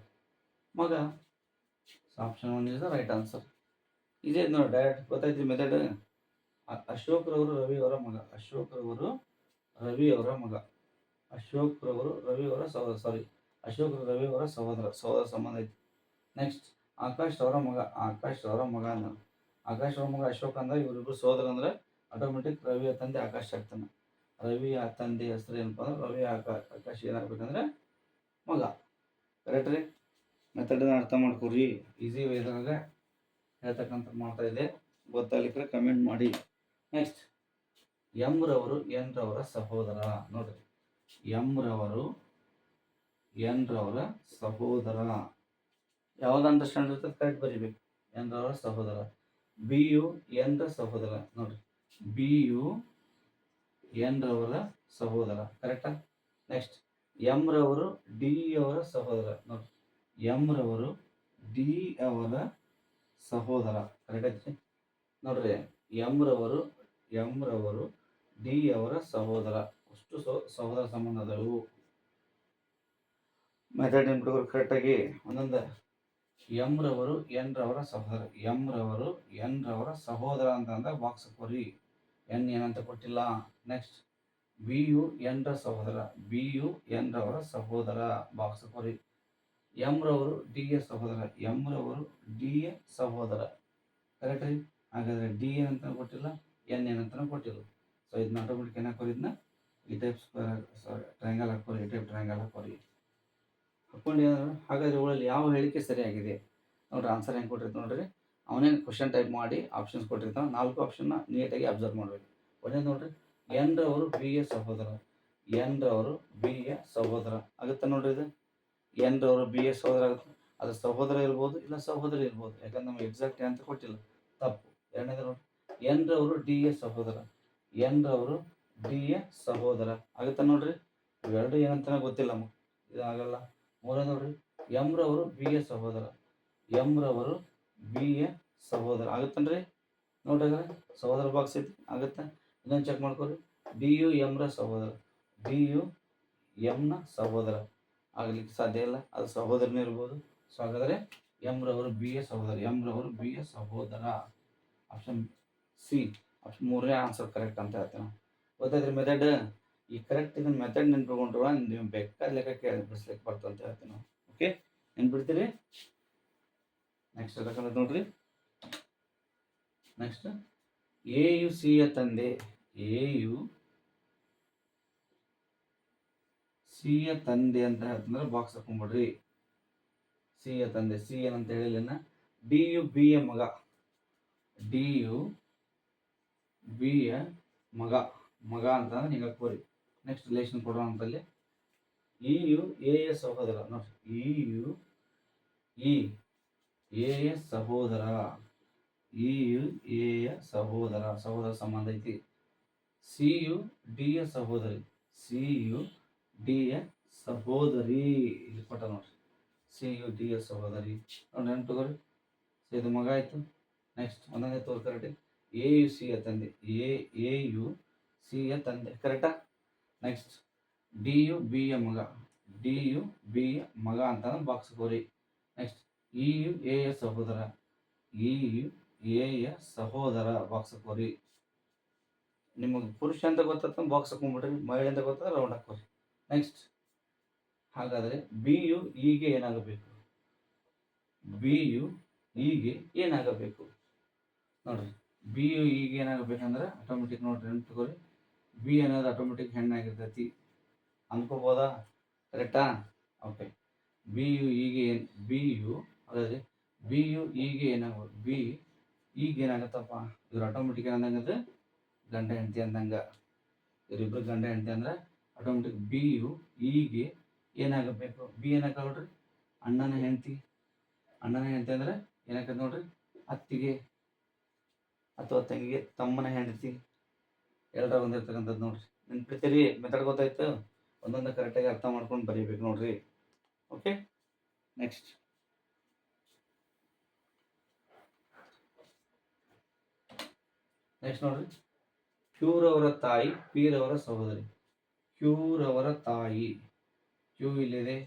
ಮಗ. Option one is right answer ಇದೇ ನೋಡಿ ಡೈರೆಕ್ಟ್ ಗೊತ್ತಾಯ್ತು ಮೆಥಡ್ ಅಶೋಕ್ ರವರು, ರವಿ ಅವರ ಮಗ. ಅಶೋಕ್ ರವರು, ರವಿ ಅವರ ಮಗ. ಅಶೋಕ್ ರವರು, ರವಿ ಅವರ ಸಹೋದರ ಸಾರಿ ಅಶೋಕ್ ರವಿ ಅವರ ಸಹೋದರ. ಸಹೋದರ ಸಂಬಂಧ ಐತಿ. ನೆಕ್ಸ್ಟ್ ಆಕಾಶ್ ಅವರ ಮಗ ಆಕಾಶ್ ಅವರ ಮಗ ಅಂದ ಆಕಾಶ್ ಅವರ ಮಗ ಅಶೋಕ್ ಅಂದ ಇವರಿಬ್ರು ಸೋದರ ಅಂದ್ರೆ ಆಟೋಮೆಟಿಕ್ ರವಿಯ ತಂದೆ ಆಕಾಶ್ ಆಗ್ತಾನೆ. ರವಿಯ ತಂದೆ ಹೆಸರು ಏನಪ್ಪ ಅಂದ್ರೆ ರವಿ ಆಕಾ, ಆಕಾಶ್ ಏನಾಗ್ಬೇಕಂದ್ರೆ ಮಗ. ಕರೆಕ್ಟ್ ರೀ? ಮೆಥಡನ್ನ ಅರ್ಥ ಮಾಡ್ಕೊರಿ ಈಸಿ ವೇದಾಗ ಹೇಳ್ತಕ್ಕಂಥ ಮಾಡ್ತಾ ಇದೆ ಗೊತ್ತಾಗ್ಲಿಕ್ಕೆ ಕಮೆಂಟ್ ಮಾಡಿ. ನೆಕ್ಸ್ಟ್ ಎಂ ರವರು ಎನ್ ರವರ ಸಹೋದರ. ನೋಡ್ರಿ. ಎಂ ರವರು ಎನ್ ರವರ ಸಹೋದರ. ಯಾವ್ದು ಅಂಡರ್ಸ್ಟ್ಯಾಂಡ್ ಇರ್ತದೆ ಕರೆಕ್ಟ್ ಬರಿಬೇಕು. ಎಂದ್ರ ಸಹೋದರ ಬಿ ಯು ಎಂದ್ರ ಸಹೋದರ, ನೋಡ್ರಿ. ಬಿ ಯು ಎನ್ರವರ ಸಹೋದರ ಕರೆಕ್ಟಾ ನೆಕ್ಸ್ಟ್ ಎಂ ರವರು ಡಿ ಅವರ ಸಹೋದರ, ನೋಡ್ರಿ. ಎಂ ರವರು ಡಿ ಅವರ ಸಹೋದರ ಕರೆಕ್ಟ್ ನೋಡ್ರಿ ಎಂ ರವರು ಎಂ ರವರು ಡಿ ಅವರ ಸಹೋದರ. ಅಷ್ಟು ಸಹೋ- ಸಹೋದರ ಸಂಬಂಧ ಅದಾವು. ಮೆಥಡ್ ನೆನ್ಪಿಟ್ಕೊರಿ ಕರೆಕ್ಟಾಗಿ ಒಂದೊಂದು ಎಂ ರವರು ಎನ್ ರವರ ಸಹೋದರ ಎಂ ರವರು ಎನ್ ರವರ ಸಹೋದರ ಅಂತ ಅಂದಾಗ ಬಾಕ್ಸ್ ಕೊರಿ ಎನ್ ಏನಂತ ಕೊಟ್ಟಿಲ್ಲ. ನೆಕ್ಸ್ಟ್ ಬಿ ಯು ಎನ್ ರ ಸಹೋದರ, ಬಿ ಯು ಎನ್ ರವರ ಸಹೋದರ ಬಾಕ್ಸ್ ಕೊರಿ ಎಂ ರವರು ಡಿ ಯ ಸಹೋದರ ಎಂ ರವರು ಡಿ ಯ ಸಹೋದರ. ಕರೆಕ್ಟ್ ರೀ? ಹಾಗಾದ್ರೆ ಡಿ ಏನಂತ ಕೊಟ್ಟಿಲ್ಲ, ಎನ್ ಏನಂತ ಕೊಟ್ಟಿಲ್ಲ. ಸೊ ಇದನ್ನ ಆಟೋಮೆಟಿಕ್ ಏನು ಹಾಕೋರಿ ಇದನ್ನ ಈ ಟೈಪ್ ಸಾರಿ ಟ್ರಯಾಂಗಲ್ ಹಾಕೋರಿ ಈ ಟೈಪ್ ಟ್ರಯಾಂಗಲ್ ಹಾಕೋರಿ. ಏನಾದ್ರು ಹಾಗಾದ್ರೆ ಇವುಗಳಲ್ಲಿ ಯಾವ ಹೇಳಿಕೆ ಸರಿಯಾಗಿದೆ? ನೋಡ್ರಿ ಆನ್ಸರ್ ಹೆಂಗೆ ಕೊಟ್ಟಿರ್ತಾನೆ ನೋಡ್ರಿ. ಅವನೇನು ಕ್ವಶನ್ ಟೈಪ್ ಮಾಡಿ ಆಪ್ಷನ್ಸ್ ಕೊಟ್ಟಿರ್ತಾನೆ. ನಾಲ್ಕು ಆಪ್ಷನ್ನ ನೀಟಾಗಿ ಅಬ್ಸರ್ವ್ ಮಾಡಬೇಕು. ಒಂದೇ ನೋಡ್ರಿ. ಎನ್ ರವರು ಬಿ ಎ ಸಹೋದರ. ಎನ್ ರವರು ಬಿ ಎ ಸಹೋದರ. ಆಗುತ್ತೆ ನೋಡ್ರಿ ಇದು. ಎನ್ ರವರು ಬಿ ಎ ಸಹೋದರ ಆಗುತ್ತೆ. ಅದು ಸಹೋದರ ಇರ್ಬೋದು ಇಲ್ಲ ಸಹೋದರ ಇರ್ಬೋದು. ಯಾಕಂದ್ರೆ ನಮ್ಗೆ ಎಕ್ಸಾಕ್ಟ್ ಅಂತ ಕೊಟ್ಟಿಲ್ಲ. ತಪ್ಪು. ಎರಡನೇದು ನೋಡಿ ಎನ್ ರವರು ಡಿ ಎ ಸಹೋದರ. ಎನ್ ರವರು ಡಿ ಎ ಸಹೋದರ. ಆಗುತ್ತೆ ನೋಡ್ರಿ. ಇವೆರಡು ಏನಂತ ಗೊತ್ತಿಲ್ಲ ನಮಗೆ. ಇದು ಆಗಲ್ಲ ಮೂರನೇ ನೋಡ್ರಿ ಎಂ ರವರು ಬಿ ಎ ಸಹೋದರ ಎಂ ರವರು ಬಿ ಎ ಸಹೋದರ. ಆಗುತ್ತನ್ರಿ? ನೋಡ್ರಿ ಸಹೋದರ ಬಾಕ್ಸ್ ಐತಿ, ಆಗುತ್ತಾ? ಇನ್ನೊಂದು ಚೆಕ್ ಮಾಡ್ಕೊರಿ. ಬಿ ಯು ರ ಸಹೋದರ ಬಿ ಯು ಎಂನ ಸಹೋದರ. ಆಗಲಿಕ್ಕೆ ಸಾಧ್ಯ ಇಲ್ಲ, ಅದು ಸಹೋದರನೇ ಇರ್ಬೋದು. ಸೊ ಹಾಗಾದ್ರೆ ಎಂ ರವರು ಬಿ ಎ ಸಹೋದರ ಎಂ ರವರು ಬಿ ಎ ಸಹೋದರ. ಆಪ್ಷನ್ ಸಿ ಆಪ್ಷನ್ ಮೂರನೇ ಆನ್ಸರ್ ಕರೆಕ್ಟ್ ಅಂತ ಹೇಳ್ತೇನೆ. ಗೊತ್ತಾಯ್ತು ಮೆಥಡ್ ಈ ಕರೆಕ್ಟ್ ಇದನ್ನ ಮೆಥಡ್ ನೆನ್ಪಿಕೊಂಡ್ರು ನೀವು ಬೇಕಾದ ಲೆಕ್ಕ ಕೇಳಿ ಬಿಡಿಸ್ಲಿಕ್ಕೆ ಬರ್ತದೆ ಅಂತ ಹೇಳ್ತೀನಿ ಓಕೆ ಓಕೆ ನೆನ್ಪಿಡ್ತೀರಿ? ನೆಕ್ಸ್ಟ್ ಲೆಕ್ಕ ನೋಡ್ರಿ. ನೆಕ್ಸ್ಟ್ ಎ ಯು ಸಿ ಯ ತಂದೆ. ಎ ಯು ಸಿ ಯ ತಂದೆ ಅಂತ ಹೇಳ್ತಂದ್ರೆ ಬಾಕ್ಸ್ ಹಾಕೊಂಡ್ಬಿಡ್ರಿ ಸಿ ಯ ತಂದೆ. ಸಿ ಅಂತ ಹೇಳಿಲ್ಲ ಡಿ ಯು ಬಿ ಯ ಮಗ. ಡಿ ಯು ಬಿ ಯ ಮಗ. ಮಗ ಅಂತಂದ್ರೆ ಹಿಂಗೆ ಹಾಕೋರಿ ನೆಕ್ಸ್ಟ್ ರಿಲೇಷನ್ ಕೊಡೋಣ ಅಂತಲ್ಲಿ. ಇ ಯು ಎ ಎ ಸಹೋದರ. ನೋಡಿ ಇ ಯು ಇ ಎ ಎ ಸಹೋದರ. ಇ ಯು ಎ ಯ ಸಹೋದರ. ಸಹೋದರ ಸಂಬಂಧ ಐತಿ. ಸಿ ಯು ಡಿ ಯ ಸಹೋದರಿ. ಸಿ ಯು ಡಿ ಯ ಸಹೋದರಿ. ಇಲ್ಲಿ ಕೊಟ್ಟ ನೋಡ್ರಿ ಸಿ ಯು ಡಿ ಯ ಸಹೋದರಿ. ನೋಡಿ ನೆನ್ಪು ತಗೋರಿ. ಸೊ ಇದು ಮಗ ಆಯಿತು. ನೆಕ್ಸ್ಟ್ ಒಂದೊಂದೇ ತೋರ್ ಕರೆಕ್ಟ್ ಎ ಯು ಸಿ ಎ ತಂದೆ. ಎ ಎ ಯು ಸಿ ಯ ತಂದೆ. ಕರೆಕ್ಟಾ ನೆಕ್ಸ್ಟ್ ಡಿ ಯು ಬಿ ಯ ಮಗ. ಡಿ ಯು ಬಿ ಯ ಮಗ ಅಂತ ಬಾಕ್ಸ್ ಕೋರಿ ನೆಕ್ಸ್ಟ್ ಇ ಯು ಎ ಯ ಸಹೋದರ. ಇ ಯು ಎ ಯ ಸಹೋದರ ಬಾಕ್ಸ್ ಕೋರಿ ನಿಮಗೆ ಪುರುಷ ಅಂತ ಗೊತ್ತಾತ ಬಾಕ್ಸ್ ಹಾಕೊಂಡ್ಬಿಡ್ರಿ. ಮಹಿಳೆ ಅಂತ ಗೊತ್ತಾದ್ರೆ ರೌಂಡ್ ಹಾಕೋರಿ ನೆಕ್ಸ್ಟ್ ಹಾಗಾದರೆ ಬಿ ಯು ಈಗೆ ಏನಾಗಬೇಕು? ಬಿ ಯು ಈಗೆ ಏನಾಗಬೇಕು? ನೋಡ್ರಿ. ಬಿ ಯು ಈಗ ಏನಾಗಬೇಕಂದ್ರೆ ಆಟೋಮೆಟಿಕ್ ನೋಡ್ರಿ ನೆನ್ಪಿಟ್ಕೋರಿ ಬಿ ಅನ್ನೋದು ಆಟೋಮೆಟಿಕ್ ಹೆಣ್ಣಾಗಿರ್ತೈತಿ ಅಂದ್ಕೋಬೋದಾ? ಕರೆಕ್ಟಾ ಓಕೆ ಬಿ ಯು ಈಗ ಏನು ಬಿ ಯು, ಅದೇ ಬಿ ಯು ಈಗ ಏನಾಗ್ಬೋದು ಬಿ ಈಗ ಏನಾಗತ್ತಪ್ಪ? ಇವ್ರು ಆಟೋಮೆಟಿಕ್ ಏನಂದಂಗದು ಗಂಡ ಹೆಂಡತಿ ಅಂದಂಗ. ಇವರಿಬ್ಬರು ಗಂಡ ಹೆಂಡತಿ ಅಂದ್ರೆ ಆಟೋಮೆಟಿಕ್ ಬಿ ಯು ಈಗ ಏನಾಗಬೇಕು? ಬಿ ಏನಾಗ ನೋಡ್ರಿ? ಅಣ್ಣನ ಹೆಂಡತಿ. ಅಣ್ಣನ ಹೆಂಡತಿ ಅಂದ್ರೆ ಏನಾಗತ್ತೆ ನೋಡ್ರಿ? ಅತ್ತಿಗೆ ಅಥವಾ ತಂಗಿಗೆ, ತಮ್ಮನ ಹೆಂಡತಿ. ಎಲ್ಲರ ಒಂದಿರ್ತಕ್ಕಂಥದ್ದು ನೋಡ್ರಿ. ನೆನ್ಪಿಡ್ತೀರಿ ಮೆಥಡ್ ಗೊತ್ತಾಯ್ತು? ಒಂದೊಂದು ಕರೆಕ್ಟಾಗಿ ಅರ್ಥ ಮಾಡ್ಕೊಂಡು ಬರೀಬೇಕು ನೋಡ್ರಿ. ಓಕೆ ನೆಕ್ಸ್ಟ್ ನೆಕ್ಸ್ಟ್ ನೋಡ್ರಿ. ಅವರ ತಾಯಿ ಪೀರ್ ಅವರ ಸಹೋದರಿ. ಕ್ಯೂರ್ ಅವರ ತಾಯಿ. ಕ್ಯೂ ಇಲ್ಲಿದೆ.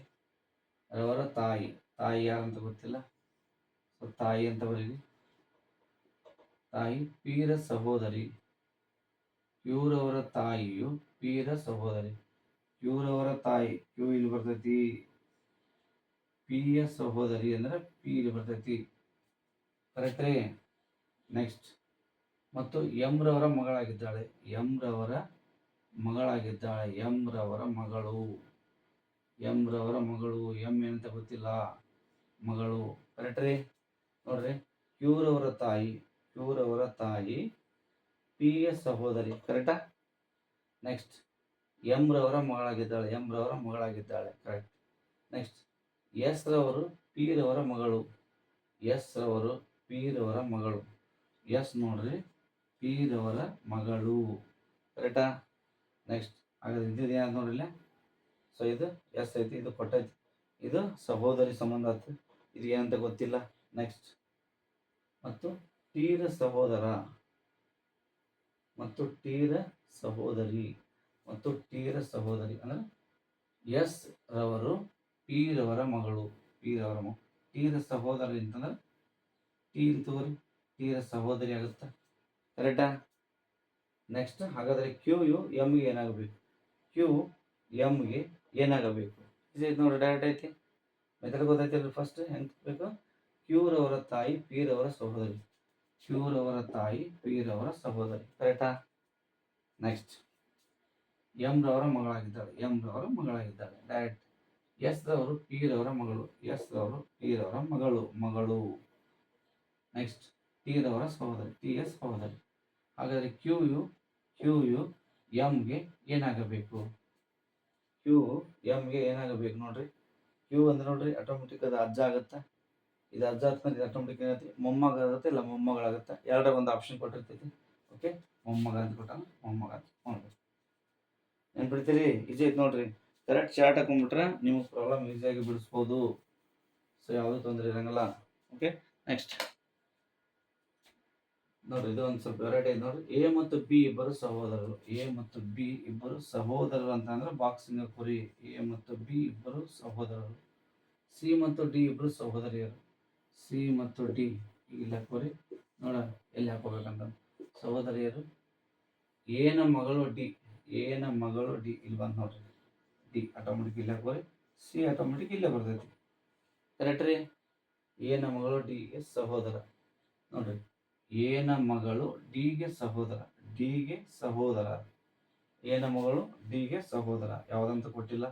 ರವರ ತಾಯಿ. ತಾಯಿ ಯಾರಂತ ಗೊತ್ತಿಲ್ಲ? ತಾಯಿ ಅಂತ ಬರೀರಿ. ತಾಯಿ, ಪೀರ ಸಹೋದರಿ. ಕ್ಯೂರವರ ತಾಯಿಯು ಪೀರ ಸಹೋದರಿ. ಇವರವರ ತಾಯಿ ಕ್ಯೂ ಇಲ್ಲಿ ಬರ್ತೈತಿ? ಪಿಯ ಸಹೋದರಿ ಅಂದ್ರೆ ಪಿ ಇಲ್ಲಿ ಬರ್ತೈತಿ. ಕರೆಕ್ಟ್ ರೀ? ನೆಕ್ಸ್ಟ್ ಮತ್ತು ಎಂ ರವರ ಮಗಳಾಗಿದ್ದಾಳೆ. ಎಂ ರವರ ಮಗಳಾಗಿದ್ದಾಳೆ. ಎಂ ರವರ ಮಗಳು. ಎಂ ರವರ ಮಗಳು. ಎಂ ಏನಂತ ಗೊತ್ತಿಲ್ಲ. ಮಗಳು. ಕರೆಕ್ಟ್ ರೀ? ನೋಡ್ರಿ. ಇವರವರ ತಾಯಿ ಇವರವರ ತಾಯಿ ಪಿ ಎಸ್ ಸಹೋದರಿ ಕರೆಕ್ಟಾ ನೆಕ್ಸ್ಟ್ ಎಂ ರವರ ಮಗಳಾಗಿದ್ದಾಳೆ ಎಂ ರವರ ಮಗಳಾಗಿದ್ದಾಳೆ ಕರೆಕ್ಟ್ ನೆಕ್ಸ್ಟ್ ಎಸ್ ರವರು ಪಿ ರವರ ಮಗಳು ಎಸ್ ರವರು ಪಿ ರವರ ಮಗಳು. ಎಸ್ ನೋಡ್ರಿ ಪಿ ರವರ ಮಗಳು ಕರೆಕ್ಟಾ ನೆಕ್ಸ್ಟ್ ಹಾಗಾದ್ರೆ ಇದ್ದಿದ್ದು ಏನಾದ್ರು ನೋಡ್ರಿಲ್ಲ ಸೊ ಇದು ಎಸ್ ಐತಿ, ಇದು ಕೊಟ್ಟೈತಿ ಇದು ಸಹೋದರಿ ಸಂಬಂಧ ಆಯ್ತು. ಇದು ಏನಂತ ಗೊತ್ತಿಲ್ಲ. ನೆಕ್ಸ್ಟ್ ಮತ್ತು ತೀರ ಸಹೋದರ ಮತ್ತು ಟೀರ ಸಹೋದರಿ ಮತ್ತು ಟೀರ ಸಹೋದರಿ ಅಂದ್ರೆ ಎಸ್ ರವರು ಪಿ ರವರ ಮಗಳು ಪಿ ರವರ ಮಗಳು ತೀರ ಸಹೋದರಿ ಅಂತಂದ್ರೆ ಟೀ ತೋರಿ ತೀರ ಸಹೋದರಿ ಆಗುತ್ತೆ. ಕರೆಕ್ಟಾ ನೆಕ್ಸ್ಟ್ ಹಾಗಾದ್ರೆ ಕ್ಯೂ ಯು ಎಮ್ಗೆ ಏನಾಗಬೇಕು? ಕ್ಯೂ ಎಮ್ಗೆ ಏನಾಗಬೇಕು? ಇದು ನೋಡಿ ಡೈರೆಕ್ಟ್ ಐತಿ. ಮೆಥಡ್ ಗೊತ್ತೈತಿ ಫಸ್ಟ್ ಹೆಂಗೆ ಬೇಕು? ಕ್ಯೂರವರ ತಾಯಿ ಪೀರವರ ಸಹೋದರಿ. ಕ್ಯೂರವರ ತಾಯಿ ಪೀರವರ ಸಹೋದರಿ. ಕರೆಕ್ಟಾ ನೆಕ್ಸ್ಟ್ ಎಂ ರವರ ಮಗಳಾಗಿದ್ದಾಳೆ. ಎಂ ರವರ ಮಗಳಾಗಿದ್ದಾಳೆ. ಡೈರೆಕ್ಟ್ ಎಸ್ ರವರು ಪೀರ್ ರವರ ಮಗಳು. ಎಸ್ ರವರು ರವರ ಮಗಳು. ಮಗಳು. ನೆಕ್ಸ್ಟ್ ಟಿ ರವರ ಸಹೋದರಿ. ಟಿ ಎಸ್ ಸಹೋದರಿ. ಹಾಗಾದರೆ ಕ್ಯೂ ಯು ಕ್ಯೂ ಯು ಎಂಗೆ ಏನಾಗಬೇಕು? ಕ್ಯೂ ಎಂಗೆ ಏನಾಗಬೇಕು ನೋಡ್ರಿ? ಕ್ಯೂ ಅಂದ್ರೆ ನೋಡ್ರಿ ಆಟೋಮೆಟಿಕ್ ಅದು ಅಜ್ಜ ಆಗುತ್ತಾ? ಇದು ಅಜ್ಜ ಆದ್ಮೇಲೆ ಆಟೋಮೆಟಿಕ್ ಏನೈತಿ ಮೊಮ್ಮಗ ಆಗುತ್ತೆ, ಇಲ್ಲ ಮೊಮ್ಮಗಳಾಗುತ್ತೆ. ಎರಡರ ಒಂದು ಆಪ್ಷನ್ ಕೊಟ್ಟಿರ್ತೈತಿ. ಓಕೆ ಮೊಮ್ಮಗ ಅಂತ ಮೊಮ್ಮಗ ಅಂತ ನೋಡ್ರಿ ಏನು ಬಿಡ್ತೀರಿ? ಈಜಿ ಐತೆ ನೋಡ್ರಿ. ಕರೆಕ್ಟ್ ಚಾರ್ಟ್ ಹಾಕೊಂಡ್ಬಿಟ್ರೆ ನಿಮಗೆ ಪ್ರಾಬ್ಲಮ್ ಈಸಿಯಾಗಿ ಬಿಡಿಸ್ಬೋದು. ಸೊ ಯಾವುದೂ ತೊಂದರೆ ಇರಂಗಿಲ್ಲ. ಓಕೆ ನೆಕ್ಸ್ಟ್ ನೋಡ್ರಿ, ಇದು ಒಂದು ಸ್ವಲ್ಪ ವೆರೈಟಿ ಐತೆ ನೋಡ್ರಿ. ಎ ಮತ್ತು ಬಿ ಇಬ್ಬರು ಸಹೋದರರು. ಎ ಮತ್ತು ಬಿ ಇಬ್ಬರು ಸಹೋದರರು ಅಂತ ಅಂದ್ರೆ ಬಾಕ್ಸಿಂಗ್ ಕುರಿ. ಎ ಮತ್ತು ಬಿ ಇಬ್ಬರು ಸಹೋದರರು. ಸಿ ಮತ್ತು ಡಿ ಇಬ್ಬರು ಸಹೋದರಿಯರು. ಸಿ ಮತ್ತು ಡಿ ಇಲ್ಲಿ ಹಾಕೋರಿ ನೋಡ, ಎಲ್ಲಿ ಹಾಕೋಬೇಕಂತ ಸಹೋದರಿಯರು ಏನ ಮಗಳು ಡಿ ಏನ ಮಗಳು ಡಿ ಇಲ್ಲಿ ಬಂದು ನೋಡ್ರಿ. ಡಿ ಆಟೋಮೆಟಿಕ್ ಇಲ್ಲಿ ಹಾಕೋರಿ ಸಿ ಆಟೋಮೆಟಿಕ್ ಇಲ್ಲೇ ಬರ್ತೈತಿ. ಕರೆಕ್ಟ್ ರೀ? ಏನ ಮಗಳು ಡಿಗೆ ಸಹೋದರ. ನೋಡ್ರಿ. ಏನ ಮಗಳು ಡಿಗೆ ಸಹೋದರ. ಡಿಗೆ ಸಹೋದರ. ಏನ ಮಗಳು ಡಿಗೆ ಸಹೋದರ. ಯಾವುದಂತ ಕೊಟ್ಟಿಲ್ಲ.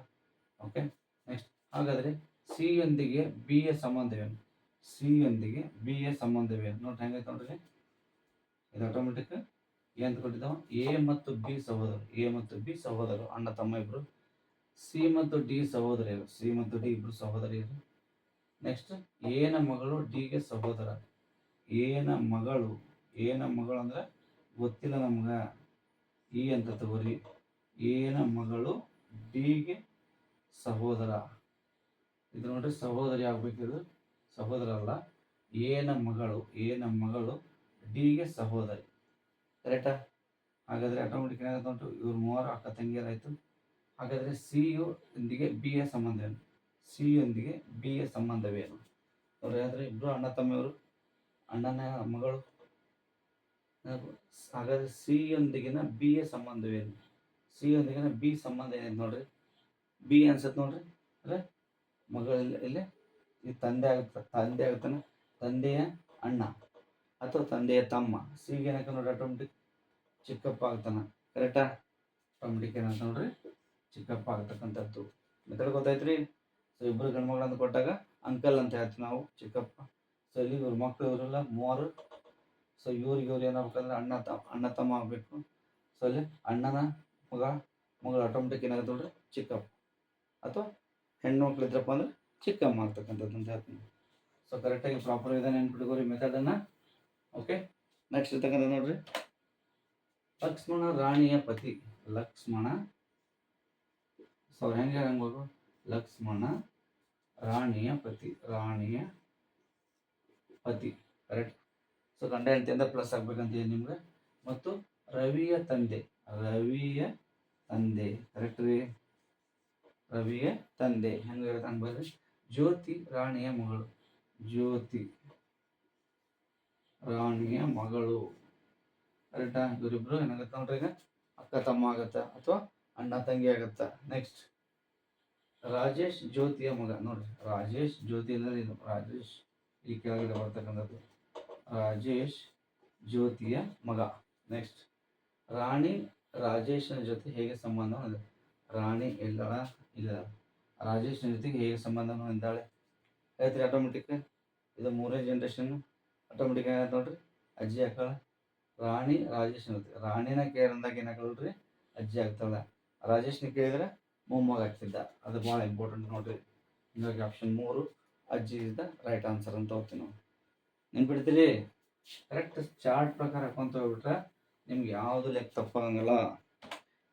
ಓಕೆ ನೆಕ್ಸ್ಟ್ ಹಾಗಾದ್ರೆ ಸಿ ಯೊಂದಿಗೆ ಬಿ ಯ ಸಂಬಂಧವೇನು ಸಿ ಯೊಂದಿಗೆ ಬಿ ಎ ಸಂಬಂಧವೇ? ನೋಡ್ರಿ ಹೆಂಗೈತೆ ನೋಡ್ರಿ. ಇದು ಆಟೋಮೆಟಿಕ್ ಅಂತ ಕೊಟ್ಟಿದ್ದಾವ. ಎ ಮತ್ತು ಬಿ ಸಹೋದರ. ಎ ಮತ್ತು ಬಿ ಸಹೋದರರು ಅಣ್ಣ, ತಮ್ಮ ಇಬ್ರು. ಸಿ ಮತ್ತು ಡಿ ಸಹೋದರಿಯರು ಸಿ ಮತ್ತು ಡಿ ಇಬ್ರು ಸಹೋದರಿಯರು ನೆಕ್ಸ್ಟ್ ಏನ ಮಗಳು ಡಿಗೆ ಸಹೋದರ. ಏನ ಮಗಳು. ಏನ ಮಗಳು ಅಂದ್ರೆ ಗೊತ್ತಿಲ್ಲ ನಮ್ಗ. ಈ ಅಂತ ತಗೋರಿ. ಏನ ಮಗಳು ಡಿಗೆ ಸಹೋದರ. ಇದು ನೋಡ್ರಿ ಸಹೋದರಿ ಆಗ್ಬೇಕಿದು. ಸಹೋದರ ಅಲ್ಲ ಏನ ಮಗಳು ಏನ ಮಗಳು ಡಿಗೆ ಸಹೋದರಿ. ಕರೆಕ್ಟಾ ಹಾಗಾದ್ರೆ ಆಟೋಮೆಟಿಕ್ ಏನಾಗುತ್ತೆ ಉಂಟು ಇವ್ರು ಮೂವರು ಅಕ್ಕ ತಂಗಿಯರಾಯ್ತು. ಹಾಗಾದ್ರೆ ಸಿ ಯು ಯೊಂದಿಗೆ ಬಿ ಯ ಏನು? ಸಿ ಯೊಂದಿಗೆ ಬಿ ಯ ಸಂಬಂಧವೇನು? ಅವ್ರು ಯಾದ್ರೆ ಇಬ್ರು ಅಣ್ಣ ತಮ್ಮಿಯವರು ಅಣ್ಣನ ಮಗಳು. ಹಾಗಾದ್ರೆ ಸಿ ಯೊಂದಿಗಿನ ಬಿ ಯ ಸಂಬಂಧವೇನು? ಸಿ ಯೊಂದಿಗಿನ ಬಿ ಸಂಬಂಧ ಏನೈತೆ ನೋಡ್ರಿ? ಬಿ ಅನ್ಸತ್ ನೋಡ್ರಿ. ಅಂದ್ರೆ ಮಗಳ ಇಲ್ಲಿ ಈ ತಂದೆ ಆಗುತ್ತೆ ತಂದೆ ಆಗುತ್ತಾನೆ? ತಂದೆಯ ಅಣ್ಣ ಅಥವಾ ತಂದೆಯ ತಮ್ಮ? ಸಿಗೆ ಏನಕ್ಕೆ ನೋಡ್ರಿ? ಆಟೋಮೆಟಿಕ್ ಚಿಕ್ಕಪ್ಪ ಆಗ್ತಾನ. ಕರೆಕ್ಟಾ ಆಟೋಮೆಟಿಕ್ ಏನಂತ ನೋಡ್ರಿ? ಚಿಕ್ಕಪ್ಪ ಆಗ್ತಕ್ಕಂಥದ್ದು. ಮೆಥಡ್ ಗೊತ್ತಾಯ್ತ್ರಿ? ಸೊ ಇಬ್ಬರು ಗಂಡ್ಮಗಳಂತ ಕೊಟ್ಟಾಗ ಅಂಕಲ್ ಅಂತ ಹೇಳ್ತೀವಿ ನಾವು, ಚಿಕ್ಕಪ್ಪ. ಸೊ ಇಲ್ಲಿ ಇವ್ರ ಮಕ್ಕಳು ಇವರೆಲ್ಲ, ಮೂವರು. ಸೊ ಇವ್ರಿಗೆ ಇವ್ರು ಏನಾಗ್ಬೇಕಂದ್ರೆ ಅಣ್ಣ ತಮ್ಮ ಅಣ್ಣ ತಮ್ಮ ಆಗಬೇಕು. ಸೊ ಅಲ್ಲಿ ಅಣ್ಣನ ಮಗ, ಮಗಳು ಆಟೋಮೆಟಿಕ್ ಏನಾಗುತ್ತೆ ನೋಡ್ರಿ? ಚಿಕ್ಕಪ್ಪ. ಅಥವಾ ಹೆಣ್ಣು ಮಕ್ಳು ಇದ್ರಪ್ಪ ಅಂದ್ರೆ ಚಿಕ್ಕಮ್ಮ ಆಗ್ತಕ್ಕಂಥದ್ದು ಅಂತ ಹೇಳ್ತೀನಿ. ಸೊ ಕರೆಕ್ಟಾಗಿ ಪ್ರಾಪರ್ ಇದೆ ನೆನ್ಪಿಟ್ಕೋರಿ ಮೆಥಡನ್ನು ಓಕೆ ನೆಕ್ಸ್ಟ್ ಇರ್ತಕ್ಕಂಥ ನೋಡ್ರಿ. ಲಕ್ಷ್ಮಣ ರಾಣಿಯ ಪತಿ. ಲಕ್ಷ್ಮಣ. ಸೊ ಹೆಂಗೆ ಹೇಳಂಬೋದು ಲಕ್ಷ್ಮಣ ರಾಣಿಯ ಪತಿ. ರಾಣಿಯ ಪತಿ. ಕರೆಕ್ಟ್ ಸೊ ಗಂಡ ಹೆಂಡತಿ ಅಂದ್ರೆ ಪ್ಲಸ್ ಆಗ್ಬೇಕಂತ ಏನು ನಿಮ್ಗೆ? ಮತ್ತು ರವಿಯ ತಂದೆ. ರವಿಯ ತಂದೆ. ಕರೆಕ್ಟ್ ರೀ? ರವಿಯ ತಂದೆ. ಹೆಂಗೆ ಹಂಗೆ ಬರ್ರಿ. ಜ್ಯೋತಿ ರಾಣಿಯ ಮಗಳು. ಜ್ಯೋತಿ ರಾಣಿಯ ಮಗಳು. ಕರೆಕ್ಟಾ ಇವರಿಬ್ರು ಏನಾಗತ್ತ ನೋಡ್ರಿ ಈಗ? ಅಕ್ಕ, ತಮ್ಮ ಆಗತ್ತ? ಅಥವಾ ಅಣ್ಣ, ತಂಗಿ ಆಗತ್ತ? ನೆಕ್ಸ್ಟ್ ರಾಜೇಶ್ ಜ್ಯೋತಿಯ ಮಗ. ನೋಡ್ರಿ, ರಾಜೇಶ್ ಜ್ಯೋತಿ ಅಂದ್ರೆ ಇದು ರಾಜೇಶ್ ಈ ಕೆಳಗಡೆ ಬರ್ತಕ್ಕಂಥದ್ದು. ರಾಜೇಶ್ ಜ್ಯೋತಿಯ ಮಗ. ನೆಕ್ಸ್ಟ್ ರಾಣಿ, ರಾಜೇಶನ ಜೊತೆ ಹೇಗೆ ಸಂಬಂಧ ರಾಣಿ ಎಲ್ಲಳ ಇಲ್ಲ. ರಾಜೇಶನ ಜೊತೆಗೆ ಹೇಗೆ ಸಂಬಂಧ ಹೊಂದಾಳೆ ಐತ್ರಿ ಆಟೋಮೆಟಿಕ್ ಇದು ಮೂರನೇ ಜನ್ರೇಷನ್ ಆಟೋಮೆಟಿಕ್ ಏನಾಯ್ತು ನೋಡ್ರಿ. ಅಜ್ಜಿ ಹಾಕಳ ರಾಣಿ ರಾಜೇಶ್ ಜೊತೆ. ರಾಣಿನ ಕೇರ್ ಅಂದಾಗ ಏನಾಗಲ್ರಿ ಅಜ್ಜಿ ಆಗ್ತಾಳೆ ರಾಜೇಶ್ನ ಕೇಳಿದ್ರೆ ಮೊಮ್ಮಗ ಆಗ್ತಿದ್ದ. ಅದು ಭಾಳ ಇಂಪಾರ್ಟೆಂಟ್ ನೋಡ್ರಿ. ಹಿಂಗಾಗಿ ಆಪ್ಷನ್ ಮೂರು, ಅಜ್ಜಿ ಇದ್ದ ರೈಟ್ ಆನ್ಸರ್ ಅಂತ ಹೋಗ್ತೀವಿ ನಾವು ನೆನ್ಪಿಡ್ತೀರಿ? ಕರೆಕ್ಟ್ ಚಾರ್ಟ್ ಪ್ರಕಾರ ಹಾಕೊಂತ ಹೋಗ್ಬಿಟ್ರೆ ನಿಮ್ಗೆ ಯಾವುದು ಲೆಕ್ಕ ತಪ್ಪಾಗಂಗಿಲ್ಲ.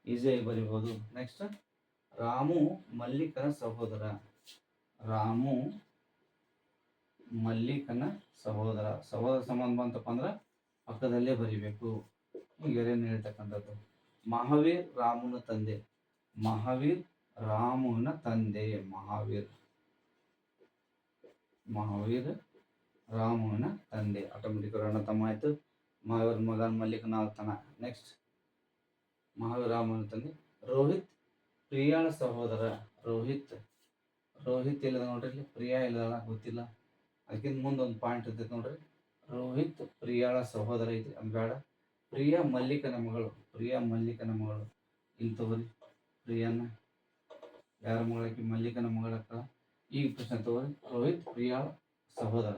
ಈಸಿಯಾಗಿ ಬರಿಬೋದು. ನೆಕ್ಸ್ಟ್ ರಾಮು ಮಲ್ಲಿಕನ ಸಹೋದರ. ರಾಮು ಮಲ್ಲಿಕನ ಸಹೋದರ. ಸಹೋದರ ಸಂಬಂಧ ಬಂತಪ್ಪ ಅಂದ್ರೆ ಪಕ್ಕದಲ್ಲೇ ಬರಿಬೇಕು. ಗೆರೆಯನ್ನು ಹೇಳ್ತಕ್ಕಂಥದ್ದು? ಮಹಾವೀರ್ ರಾಮನ ತಂದೆ. ಮಹಾವೀರ್ ರಾಮನ ತಂದೆ ಮಹಾವೀರ್. ಮಹಾವೀರ್ ರಾಮನ ತಂದೆ. ಆಟೋಮೆಟಿಕ್ ಅಣ್ಣ ತಮ್ಮ ಆಯ್ತು. ಮಹಾವೀರ್ ಮಗನ ಮಲ್ಲಿಕನ ಆಗ್ತಾನ ನೆಕ್ಸ್ಟ್ ಮಹಾವೀರ್ ರಾಮನ ತಂದೆ. ರೋಹಿತ್ ಪ್ರಿಯಾಳ ಸಹೋದರ ರೋಹಿತ್. ರೋಹಿತ್ ಇಲ್ಲದ ನೋಡ್ರಿ ಪ್ರಿಯಾ ಇಲ್ಲ ಗೊತ್ತಿಲ್ಲ. ಅದಕ್ಕಿಂತ ಮುಂದೊಂದು ಪಾಯಿಂಟ್ ಇರ್ತೈತೆ ನೋಡ್ರಿ. ರೋಹಿತ್ ಪ್ರಿಯಾಳ ಸಹೋದರ ಐತಿ ಅಂಬೇಡ ಬೇಡ. ಪ್ರಿಯಾ ಮಲ್ಲಿಕನ ಮಗಳು. ಪ್ರಿಯಾ ಮಲ್ಲಿಕನ ಮಗಳು. ಇಂಥವ್ರಿ ಪ್ರಿಯಾನ. ಯಾರ ಮಗಳಾಕಿ ಮಲ್ಲಿಕನ ಮಗಳಕ್ಕ ಈಗ ಪ್ರಶ್ನೆ ತಗೋರಿ. ರೋಹಿತ್ ಪ್ರಿಯಾಳ ಸಹೋದರ.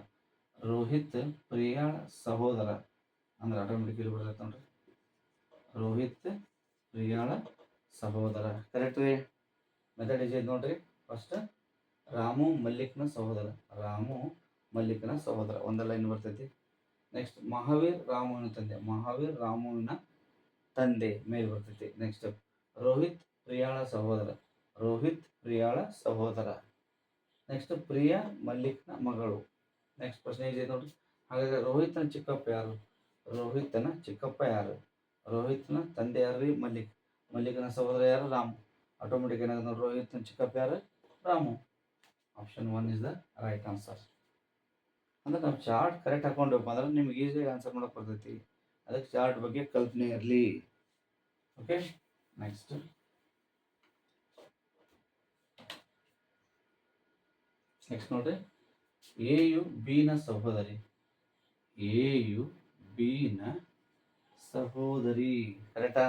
ರೋಹಿತ್ ಪ್ರಿಯಾಳ ಸಹೋದರ. ಅಂದ್ರೆ ಆಟೋಮೆಟಿಕ್ ಇಲ್ಲಿ ನೋಡ್ರಿ. ರೋಹಿತ್ ಪ್ರಿಯಾಳ ಸಹೋದರ. ಕರೆಕ್ಟ್ ರೀ ಮೆಥಡ್ ಇಜ್ ಇದು ನೋಡ್ರಿ? ಫಸ್ಟ್ ರಾಮು ಮಲ್ಲಿಕ್ನ ಸಹೋದರ. ರಾಮು ಮಲ್ಲಿಕ್ನ ಸಹೋದರ. ಒಂದ ಲೈನ್ ಬರ್ತೈತಿ. ನೆಕ್ಸ್ಟ್ ಮಹಾವೀರ್ ರಾಮುವಿನ ತಂದೆ. ಮಹಾವೀರ್ ರಾಮುವಿನ ತಂದೆ ಮೇಲೆ ಬರ್ತೈತಿ. ನೆಕ್ಸ್ಟ್ ರೋಹಿತ್ ಪ್ರಿಯಾಳ ಸಹೋದರ. ರೋಹಿತ್ ಪ್ರಿಯಾಳ ಸಹೋದರ. ನೆಕ್ಸ್ಟ್ ಪ್ರಿಯಾ ಮಲ್ಲಿಕ್ನ ಮಗಳು. ನೆಕ್ಸ್ಟ್ ಪ್ರಶ್ನೆ ಇದೆ ನೋಡ್ರಿ? ಹಾಗಾದ್ರೆ ರೋಹಿತ್ನ ಚಿಕ್ಕಪ್ಪ ಯಾರು? ರೋಹಿತನ ಚಿಕ್ಕಪ್ಪ ಯಾರು? ರೋಹಿತ್ನ ತಂದೆ ಯಾರು ರೀ ಮಲ್ಲಿಕ್. ಮಲ್ಲಿಕನ ಸಹೋದರ ಯಾರು? ರಾಮು. ಆಟೋಮೆಟಿಕ್ ಏನಾಗುತ್ತೆ ರೋಹಿತ್ ಚಿಕ್ಕಪ್ಪ ಯಾರು? Ramu. Option one is the right answer ಅಂದ್ರೆ ನಾವು ಚಾರ್ಟ್ ಕರೆಕ್ಟ್ ಹಾಕೊಂಡಪ್ಪ ಅಂದ್ರೆ ನಿಮ್ಗೆ ಈಸಿಯಾಗಿ ಆನ್ಸರ್ ಮಾಡೋಕೆ ಬರ್ತೈತಿ. ಅದಕ್ಕೆ ಚಾರ್ಟ್ ಬಗ್ಗೆ ಕಲ್ಪನೆ ಇರಲಿ. ಓಕೆ ನೆಕ್ಸ್ಟ್ ನೆಕ್ಸ್ಟ್ ನೋಡ್ರಿ. ಎ ಯು ಬಿನ ಸಹೋದರಿ. ಎ ಯು ಬಿನ ಸಹೋದರಿ. ಕರೆಕ್ಟಾ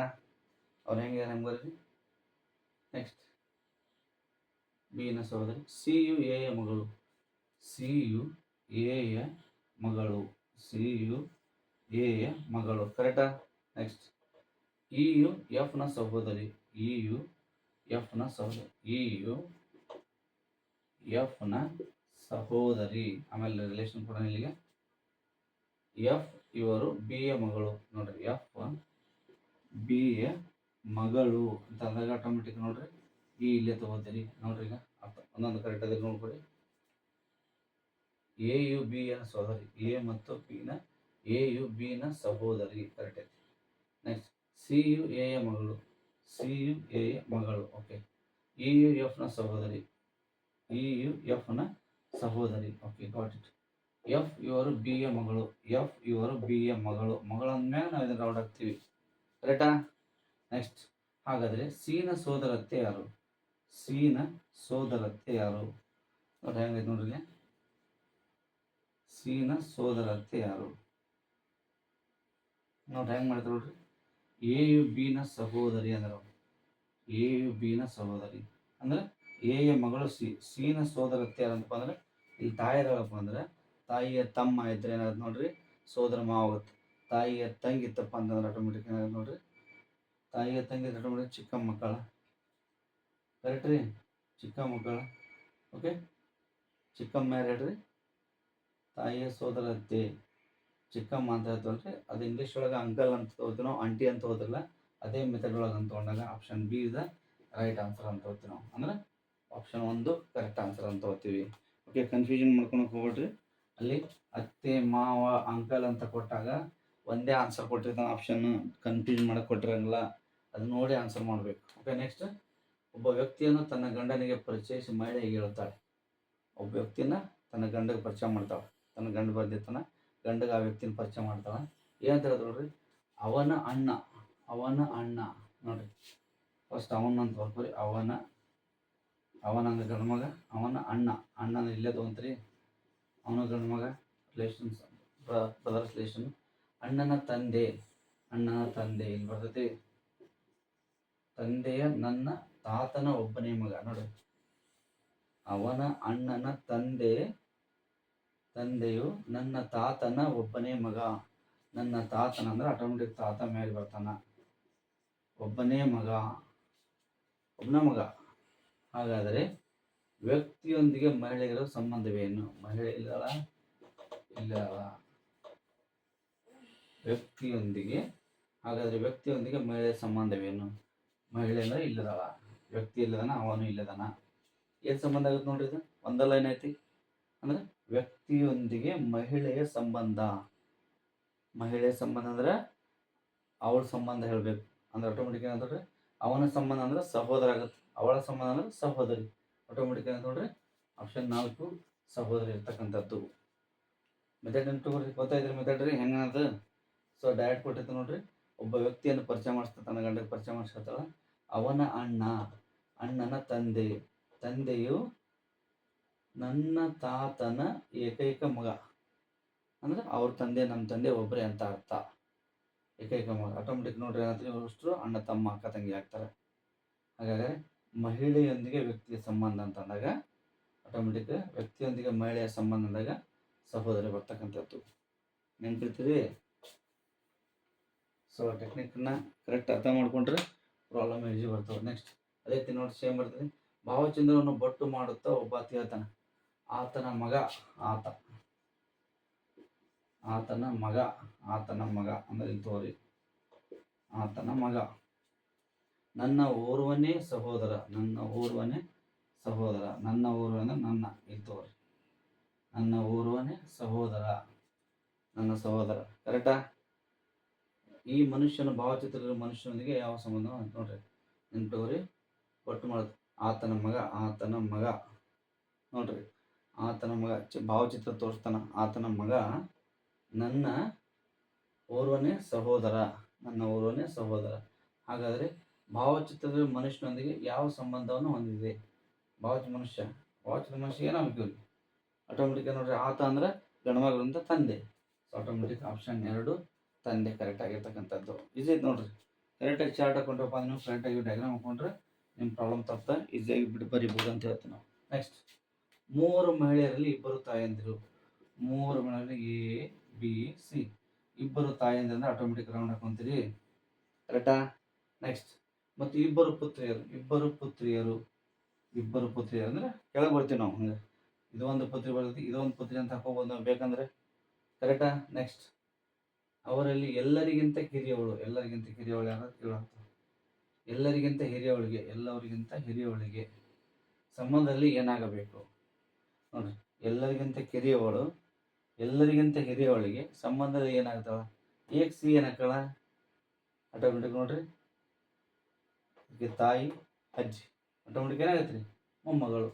ಅವ್ರು ಹೆಂಗೆ ಹೆಂಗೆ ಬರ್ರಿ ನೆಕ್ಸ್ಟ್ ಬಿನ ಸಹೋದರಿ. ಸಿ ಯು ಎ ಮಗಳು. ಸಿ ಯು ಎ ಯ ಮಗಳು. ಸಿ ಯು ಎ ಯ ಮಗಳು. ಕರೆಕ್ಟಾ ನೆಕ್ಸ್ಟ್ ಇ ಯು ಎಫ್ನ ಸಹೋದರಿ. ಇ ಯು ಎಫ್ನ ಸಹೋದರಿ. ಇ ಯು ಎಫ್ನ ಸಹೋದರಿ. ಆಮೇಲೆ ರಿಲೇಷನ್ ಕೂಡ ಇಲ್ಲಿಗೆ. ಎಫ್ ಇವರು ಬಿ ಎ ಮಗಳು. ನೋಡ್ರಿ. ಎಫ್ ಬಿ ಯ ಮಗಳು ಅಂತ ಅಂದಾಗ ಆಟೋಮೆಟಿಕ್ ನೋಡ್ರಿ. ಈ ಇಲ್ಲೇ ತಗೋತೀನಿ. ನೋಡ್ರಿ ಈಗ ಒಂದೊಂದು ಕರೆಕ್ಟ್ ಅದೇ ನೋಡ್ಕೊಡಿ. ಎ ಯು ಬಿ ಯ ಸಹೋದರಿ. ಎ ಮತ್ತು ಬಿ ನ ಎ ಯು ಬಿ ನ ಸಹೋದರಿ. ಕರೆಕ್ಟ್ ಐತಿ. ನೆಕ್ಸ್ಟ್ ಸಿ ಯು ಎ ಯ ಮಗಳು. ಸಿ ಯು ಎ ಯ ಮಗಳು. ಓಕೆ ಇ ಯು ಎಫ್ನ ಸಹೋದರಿ. ಇ ಯು ಎಫ್ನ ಸಹೋದರಿ. ಓಕೆ ಗಾಟ್ ಇಟ್ ಎಫ್ ಇವರು ಬಿ ಯ ಮಗಳು. ಎಫ್ ಇವರು ಬಿ ಯ ಮಗಳು. ಮಗಳ ಮೇಲೆ ನಾವು ಇದನ್ನ ರೌಡ್ ಹಾಕ್ತೀವಿ ಕರೆಕ್ಟಾ ನೆಕ್ಸ್ಟ್ ಹಾಗಾದ್ರೆ ಸೀನ ಸೋದರತ್ತೆ ಯಾರು? ಸೀನ ಸೋದರತ್ತೆ ಯಾರು? ನೋಡಿ ಹೆಂಗೈತೆ ನೋಡ್ರಿ. ಸೀನ ಸೋದರತ್ತೆ ಯಾರು? ನೋಡಿ ಹೆಂಗೆ ಮಾಡ್ತಾರೆ ನೋಡ್ರಿ. ಎ ಯು ಬಿನ ಸಹೋದರಿ ಅಂದ್ರೆ. ಎ ಯು ಬಿನ ಸಹೋದರಿ. ಅಂದ್ರೆ ಎ ಯ ಮಗಳು ಸಿ, ಸೀನ ಸೋದರತ್ತೆ ಯಾರಂತಪ್ಪ ಅಂದ್ರೆ ಇಲ್ಲಿ ತಾಯಿರಪ್ಪ ಅಂದ್ರೆ ತಾಯಿಯ ತಮ್ಮ ಇದ್ರೆ ಏನಾಗುತ್ತೆ ನೋಡ್ರಿ? ಸೋದರ ಮಾವ ತಾಯಿಯ ತಂಗಿತ್ತಪ್ಪ ಅಂತಂದ್ರೆ ಆಟೋಮೆಟಿಕ್ ಏನಾಗುತ್ತೆ ನೋಡ್ರಿ? ತಾಯಿಯ ತಂಗಿ ಆಟೋಮೆಟಿಕ್ ಚಿಕ್ಕ ಮಕ್ಕಳ. ಕರೆಕ್ಟ್ ರೀ? ಚಿಕ್ಕ ಮಕ್ಕಳ. ಓಕೆ ಚಿಕ್ಕ ಮ್ಯಾರೇಡ್ ರೀ ತಾಯಿಯ ಸೋದರತ್ತೆ ಚಿಕ್ಕಮ್ಮ ಅಂತ ಹೇಳ್ತೀವಲ್ರಿ ಅದು ಇಂಗ್ಲೀಷ್ ಒಳಗೆ ಅಂಕಲ್ ಅಂತ ತಗೋತೀವಿ ನಾವು ಆಂಟಿ ಅಂತ ಹೋದ್ರಲ್ಲ ಅದೇ ಮೆಥಡ್ ಒಳಗೆ ಅಂತ ತಗೊಂಡಾಗ ಆಪ್ಷನ್ ಬಿ ಇದ ರೈಟ್ ಆನ್ಸರ್ ಅಂತ ಹೋಗ್ತೀವಿ ನಾವು. ಅಂದ್ರೆ ಆಪ್ಷನ್ ಒಂದು ಕರೆಕ್ಟ್ ಆನ್ಸರ್ ಅಂತ ಹೋಗ್ತೀವಿ ಓಕೆ ಕನ್ಫ್ಯೂಷನ್ ಮಾಡ್ಕೊಳಕ್ ಹೋಗ್ಬಿಡ್ರಿ. ಅಲ್ಲಿ ಅತ್ತೆ, ಮಾವ ಅಂಕಲ್ ಅಂತ ಕೊಟ್ಟಾಗ ಒಂದೇ ಆನ್ಸರ್ ಕೊಟ್ಟಿರ್ತಾನೆ ಆಪ್ಷನ್ ಕನ್ಫ್ಯೂಷನ್ ಮಾಡಕ್ ಕೊಟ್ಟಿರಂಗಿಲ್ಲ. ಅದು ನೋಡಿ ಆನ್ಸರ್ ಮಾಡಬೇಕು. ಓಕೆ ನೆಕ್ಸ್ಟ್ ಒಬ್ಬ ವ್ಯಕ್ತಿಯನ್ನು ತನ್ನ ಗಂಡನಿಗೆ ಪರಿಚಯಿಸಿ ಮಹಿಳೆಗೆ ಹೇಳ್ತಾಳೆ. ಒಬ್ಬ ವ್ಯಕ್ತಿನ ತನ್ನ ಗಂಡಗೆ ಪರಿಚಯ ಮಾಡ್ತಾಳೆ. ತನ್ನ ಗಂಡ ಬಂದಿರ್ತಾನ. ಗಂಡಗೆ ಆ ವ್ಯಕ್ತಿನ ಪರಿಚಯ ಮಾಡ್ತಾಳೆ. ಏನಂತ ಹೇಳಿದ್ರು ನೋಡ್ರಿ. ಅವನ ಅಣ್ಣ ಅವನ ಅಣ್ಣ ನೋಡ್ರಿ. ಫಸ್ಟ್ ಅವನ ಅಂತ ಬರ್ಕೋರಿ. ಅವನ ಅವನ ಅಂದ್ರೆ ಗಂಡ ಮಗ, ಅವನ ಅಣ್ಣ. ಅಣ್ಣನ ಇಲ್ಲೇ ತಗೊಂತ್ರಿ. ಅವನ ಗಂಡ ಮಗ. ರಿಲೇಷನ್ಸ್ ಬ್ರದರ್ಸ್ ರಿಲೇಷನ್ ಅಣ್ಣನ ತಂದೆ ಅಣ್ಣನ ತಂದೆ ಇಲ್ಲಿ ಬರ್ತೈತಿ. ತಂದೆಯ ನನ್ನ ತಾತನ ಒಬ್ಬನೇ ಮಗ. ನೋಡಿ. ಅವನ ಅಣ್ಣನ ತಂದೆ, ತಂದೆಯು ನನ್ನ ತಾತನ ಒಬ್ಬನೇ ಮಗ. ನನ್ನ ತಾತನ ಅಂದ್ರೆ ಆಟೋಮೆಟಿಕ್ ತಾತ ಮೇಲೆ ಬರ್ತಾನ. ಒಬ್ಬನೇ ಮಗ. ಒಬ್ಬನ ಮಗ. ಹಾಗಾದರೆ ವ್ಯಕ್ತಿಯೊಂದಿಗೆ ಮಹಿಳೆಯರ ಸಂಬಂಧವೇನು? ಮಹಿಳೆ ಇಲ್ಲಲ್ಲ? ಇಲ್ಲಲ್ಲ ವ್ಯಕ್ತಿಯೊಂದಿಗೆ, ಹಾಗಾದ್ರೆ ವ್ಯಕ್ತಿಯೊಂದಿಗೆ ಮಹಿಳೆಯ ಸಂಬಂಧವೇನು? ಮಹಿಳೆ ಅಂದ್ರೆ ಇಲ್ಲದವ, ವ್ಯಕ್ತಿ ಇಲ್ಲದನ, ಅವನು ಇಲ್ಲದನ. ಏನ್ ಸಂಬಂಧ ಆಗುತ್ತೆ ನೋಡ್ರಿ ಇದು? ಒಂದಲ್ಲ ಏನೈತಿ ಅಂದ್ರೆ ವ್ಯಕ್ತಿಯೊಂದಿಗೆ ಮಹಿಳೆಯ ಸಂಬಂಧ. ಮಹಿಳೆಯ ಸಂಬಂಧ ಅಂದ್ರೆ ಅವಳ ಸಂಬಂಧ ಹೇಳ್ಬೇಕು. ಅಂದ್ರೆ ಆಟೋಮೆಟಿಕ್ ಏನಂದ್ರೆ ಅವನ ಸಂಬಂಧ ಅಂದ್ರೆ ಸಹೋದರ ಆಗುತ್ತೆ. ಅವಳ ಸಂಬಂಧ ಅಂದ್ರೆ ಸಹೋದರಿ. ಆಟೋಮೆಟಿಕ್ ಏನಂತ ನೋಡ್ರಿ? ಆಪ್ಷನ್ ನಾಲ್ಕು, ಸಹೋದರಿ ಇರ್ತಕ್ಕಂಥದ್ದು. ಮೆಥಡ್ ತಗೋರಿ? ಗೊತ್ತಾಯ್ತ್ರಿ ಮೆಥಡ್ ರೀ? ಹೆಂಗನದು ಸೊ ಡೈರೆಕ್ಟ್ ಕೊಟ್ಟಿತ್ತು ನೋಡ್ರಿ. ಒಬ್ಬ ವ್ಯಕ್ತಿಯನ್ನು ಪರಿಚಯ ಮಾಡಿಸ್ತಾ, ತನ್ನ ಗಂಡಗೆ ಪರಿಚಯ ಮಾಡಿಸ್ಕೊತಾಳ ಅವನ ಅಣ್ಣ, ಅಣ್ಣನ ತಂದೆ, ತಂದೆಯು ನನ್ನ ತಾತನ ಏಕೈಕ ಮಗ. ಅಂದ್ರೆ ಅವ್ರ ತಂದೆ ನಮ್ಮ ತಂದೆ ಒಬ್ಬರೇ ಅಂತ ಅರ್ಥ. ಏಕೈಕ ಮಗ. ಆಟೋಮೆಟಿಕ್ ನೋಡ್ರಿ ಏನಾದ್ರೆ ಅಷ್ಟು ಅಣ್ಣ, ತಮ್ಮ, ಅಕ್ಕ, ತಂಗಿ ಆಗ್ತಾರೆ. ಹಾಗಾದ್ರೆ ಮಹಿಳೆಯೊಂದಿಗೆ ವ್ಯಕ್ತಿಯ ಸಂಬಂಧ ಅಂತ ಅಂದಾಗ, ಆಟೋಮೆಟಿಕ್ ವ್ಯಕ್ತಿಯೊಂದಿಗೆ ಮಹಿಳೆಯ ಸಂಬಂಧ ಅಂದಾಗ ಸಹೋದರಿ ಬರ್ತಕ್ಕಂಥದ್ದು. ನೆನ್ಪಿರ್ತೀರಿ? ಸೊ ಟೆಕ್ನಿಕ್ನ ಕರೆಕ್ಟ್ ಅರ್ಥ ಮಾಡಿಕೊಂಡ್ರೆ ಪ್ರಾಬ್ಲಮ್ ಈಜಿ ಬರ್ತವೆ ನೆಕ್ಸ್ಟ್ ಅದೇ ರೀತಿ ನೋಡಿ ಸೇಮ್ ಬರ್ತದೆ. ಭಾವಚಂದ್ರವನ್ನು ಬಟ್ಟು ಮಾಡುತ್ತಾ ಒಬ್ಬ ಹೇಳ್ತಾನೆ ಆತನ. ಮಗ, ಆತ. ಆತನ ಮಗ ಆತನ ಮಗ ಅಂದ್ರೆ ಇಲ್ಲಿ ತೋರಿ. ಆತನ ಮಗ. ನನ್ನ ಓರ್ವನೇ ಸಹೋದರ, ನನ್ನ ಓರ್ವನೇ ಸಹೋದರ, ನನ್ನ ಓರ್ವನ ನನ್ನ, ಇಲ್ಲಿ ತೋರಿ. ನನ್ನ ಓರ್ವನೇ ಸಹೋದರ, ನನ್ನ ಸಹೋದರ. ಕರೆಕ್ಟಾ ಈ ಮನುಷ್ಯನ ಭಾವಚಿತ್ರದ ಮನುಷ್ಯನೊಂದಿಗೆ ಯಾವ ಸಂಬಂಧ ನೋಡ್ರಿ. ನೆನ್ಪಿಟ್ಕೋರಿ ಒಟ್ಟು ಮಾಡೋದು. ಆತನ ಮಗ ಆತನ ಮಗ. ನೋಡ್ರಿ. ಆತನ ಮಗ ಭಾವಚಿತ್ರ ತೋರಿಸ್ತಾನ. ಆತನ ಮಗ ನನ್ನ ಓರ್ವನೇ ಸಹೋದರ. ನನ್ನ ಓರ್ವನೇ ಸಹೋದರ. ಹಾಗಾದರೆ ಭಾವಚಿತ್ರದ ಮನುಷ್ಯನೊಂದಿಗೆ ಯಾವ ಸಂಬಂಧವನ್ನು ಹೊಂದಿದೆ? ಭಾವಚಿತ್ರ ಮನುಷ್ಯ. ಭಾವಚಿತ್ರ ಮನುಷ್ಯ ಏನಾಗಬೇಕು ಆಟೋಮೆಟಿಕ್ ನೋಡ್ರಿ, ಆತ ಅಂದ್ರೆ ಗಣಮಗಳಿಂದ ತಂದೆ. ಸೊ ಆಟೋಮೆಟಿಕ್ ಆಪ್ಷನ್ ಎರಡು. ತಂದೆ ಕರೆಕ್ಟ್ ಆಗಿರ್ತಕ್ಕಂಥದ್ದು. ಈಸಿ ಐತೆ ನೋಡ್ರಿ. ಕರೆಕ್ಟಾಗಿ ಚಾರ್ಟ್ ಹಾಕೊಂಡ್ರಪ್ಪ, ನೀವು ಕರೆಕ್ಟಾಗಿ ಡಯಾಗ್ರಾಮ್ ಹಾಕೊಂಡ್ರೆ ನಿಮ್ಮ ಪ್ರಾಬ್ಲಮ್ ತಪ್ಪ ಈಸಿಯಾಗಿ ಬಿಟ್ಟು ಬರಿಬೋದು ಅಂತ ಹೇಳ್ತೀವಿ ನಾವು. ನೆಕ್ಸ್ಟ್ ಮೂರು ಮಹಿಳೆಯರಲ್ಲಿ ಇಬ್ಬರು ತಾಯಂದಿರು. ಮೂರು ಮಹಿಳೆಯರಲ್ಲಿ ಎ ಬಿ ಸಿ ಇಬ್ಬರು ತಾಯಂದಿರಿಂದ ಆಟೋಮೆಟಿಕ್ ರೌಂಡ್ ಹಾಕೊಂತೀರಿ. ಕರೆಕ್ಟಾ ನೆಕ್ಸ್ಟ್ ಮತ್ತು ಇಬ್ಬರು ಪುತ್ರಿಯರು. ಇಬ್ಬರು ಪುತ್ರಿಯರು. ಇಬ್ಬರು ಪುತ್ರಿಯರು ಅಂದ್ರೆ ಕೆಳಗೆ ಬರ್ತೀವಿ ನಾವು ಹಂಗೆ. ಇದೊಂದು ಪುತ್ರಿ ಬರ್ತೈತಿ ಇದೊಂದು ಪುತ್ರಿ ಅಂತ ಹಾಕೋಬೋದು ನಾವು ಬೇಕಂದ್ರೆ. ಕರೆಕ್ಟಾ ನೆಕ್ಸ್ಟ್ ಅವರಲ್ಲಿ ಎಲ್ಲರಿಗಿಂತ ಹಿರಿಯವಳು ಎಲ್ಲರಿಗಿಂತ ಹಿರಿಯವಳು ಯಾರು ಕೇಳಾಗ್ತದೆ ಎಲ್ಲರಿಗಿಂತ ಹಿರಿಯವಳಿಗೆ, ಎಲ್ಲವರಿಗಿಂತ ಹಿರಿಯವಳಿಗೆ ಸಂಬಂಧದಲ್ಲಿ ಏನಾಗಬೇಕು? ನೋಡ್ರಿ, ಎಲ್ಲರಿಗಿಂತ ಕಿರಿಯವಳು, ಎಲ್ಲರಿಗಿಂತ ಹಿರಿಯವಳಿಗೆ ಸಂಬಂಧದಲ್ಲಿ ಏನಾಗ್ತಾವ? ಏಕ್ ಸಿ ಏನಾಗ್ತಾಳ ಆಟೋಮೆಟಿಕ್ ನೋಡ್ರಿ. ತಾಯಿ, ಅಜ್ಜಿ. ಆಟೋಮೆಟಿಕ್ ಏನಾಗತ್ತೆ ರೀ ಮೊಮ್ಮಗಳು.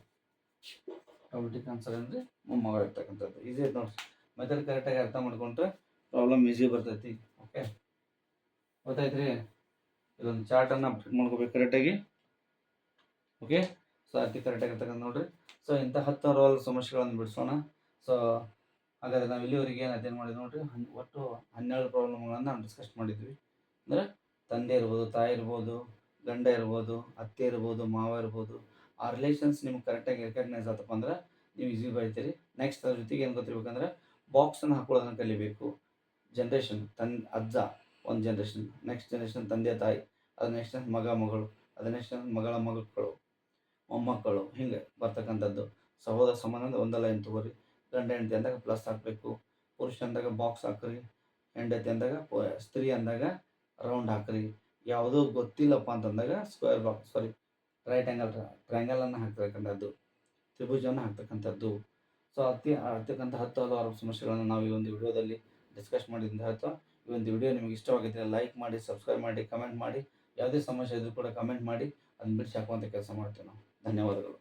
ಆಟೋಮೆಟಿಕ್ ಆನ್ಸರ್ ಅಂದ್ರೆ ಮೊಮ್ಮಗಳು ಇರ್ತಕ್ಕಂಥದ್ದು. ಈಸಿ ಐತೆ ನೋಡ್ರಿ. ಮೆಥಡ್ ಕರೆಕ್ಟಾಗಿ ಅರ್ಥ ಮಾಡ್ಕೊಂಡ್ರೆ ಪ್ರಾಬ್ಲಮ್ ಈಸಿ ಬರ್ತೈತಿ. ಓಕೆ ಗೊತ್ತಾಯ್ತು ರೀ ಇದೊಂದು ಚಾರ್ಟನ್ನು ಅಪ್ಡೇಟ್ ಮಾಡ್ಕೋಬೇಕು ಕರೆಕ್ಟಾಗಿ ಓಕೆ ಸೊ ಅತಿ ಕರೆಕ್ಟಾಗಿ ಇರ್ತಕ್ಕಂಥ ನೋಡ್ರಿ. ಸೊ ಇಂಥ ಹತ್ತು ರೋಲ್ ಸಮಸ್ಯೆಗಳನ್ನು ಬಿಡಿಸೋಣ. ಸೊ ಹಾಗಾದ್ರೆ ನಾವು ಇಲ್ಲಿವರೆಗೆ ಏನು ಅಧ್ಯಯನ ಮಾಡಿದ್ವಿ ನೋಡ್ರಿ? ಹನ್, ಒಟ್ಟು ಹನ್ನೆರಡು ಪ್ರಾಬ್ಲಮ್ಗಳನ್ನು ನಾವು ಡಿಸ್ಕಸ್ ಮಾಡಿದ್ವಿ. ಅಂದರೆ ತಂದೆ ಇರ್ಬೋದು, ತಾಯಿ ಇರ್ಬೋದು, ಗಂಡ ಇರ್ಬೋದು, ಅತ್ತೆ ಇರ್ಬೋದು, ಮಾವ ಇರ್ಬೋದು, ಆ ರಿಲೇಷನ್ಸ್ ನಿಮ್ಗೆ ಕರೆಕ್ಟಾಗಿ ರೆಕಗ್ನೈಸ್ ಆತಪ್ಪ ಅಂದ್ರೆ ನೀವು ಈಸಿ ಬರೀತೀರಿ. ನೆಕ್ಸ್ಟ್ ಅದ್ರ ಜೊತೆಗೆ ಏನು ಗೊತ್ತಿರ್ಬೇಕಂದ್ರೆ ಬಾಕ್ಸನ್ನು ಹಾಕೊಳ್ಳೋದನ್ನು ಕಲಿಬೇಕು. ಜನ್ರೇಷನ್ ತನ್, ಅಜ್ಜ, ಒಂದು ಜನ್ರೇಷನ್ ನೆಕ್ಸ್ಟ್ ಜನ್ರೇಷನ್ ತಂದೆ, ತಾಯಿ, ಅದು ನೆಕ್ಸ್ಟ್ ಮಗ, ಮಗಳು, ಅದು ನೆಕ್ಸ್ಟ್ ಮಗಳ, ಮಗಳು, ಮೊಮ್ಮಕ್ಕಳು, ಹಿಂಗೆ ಬರ್ತಕ್ಕಂಥದ್ದು. ಸಹೋದರ ಸಂಬಂಧ ಅಂದ್ರೆ ಒಂದಲ್ಲ ಏನು ತಗೋರಿ ಗಂಡ, ಹೆಂಡತಿ ಅಂದಾಗ ಪ್ಲಸ್ ಹಾಕಬೇಕು. ಪುರುಷ ಅಂದಾಗ ಬಾಕ್ಸ್ ಹಾಕ್ರಿ. ಹೆಂಡತಿ ಅಂದಾಗ ಸ್ತ್ರೀ ಅಂದಾಗ ರೌಂಡ್ ಹಾಕ್ರಿ. ಯಾವುದೂ ಗೊತ್ತಿಲ್ಲಪ್ಪ ಅಂತಂದಾಗ square box sorry right angle ಟ್ರಯಾಂಗಲನ್ನು ಹಾಕ್ತಕ್ಕಂಥದ್ದು. ತ್ರಿಭುಜವನ್ನು ಹಾಕ್ತಕ್ಕಂಥದ್ದು. ಸೊ ಅತಿ ಆಗ್ತಕ್ಕಂಥ ಹತ್ತು ಹಲವಾರು ಸಮಸ್ಯೆಗಳನ್ನು ನಾವು ಈ ಒಂದು ವಿಡಿಯೋದಲ್ಲಿ ಡಿಸ್ಕಸ್ ಮಾಡಿದ್ದ ಹೇಳ್ತಾ ಈ ಒಂದು ವಿಡಿಯೋ ನಿಮಗೆ ಇಷ್ಟವಾಗಿದ್ದರೆ ಲೈಕ್ ಮಾಡಿ ಸಬ್ಸ್ಕ್ರೈಬ್ ಮಾಡಿ ಕಮೆಂಟ್ ಮಾಡಿ. ಯಾವುದೇ ಸಮಸ್ಯೆ ಇದ್ರೂ ಕೂಡ ಕಮೆಂಟ್ ಮಾಡಿ. ಅದನ್ನ ಬಿಡಿಸಿ ಹಾಕುವಂಥ ಕೆಲಸ ಮಾಡ್ತೀವಿ ನಾವು. ಧನ್ಯವಾದಗಳು.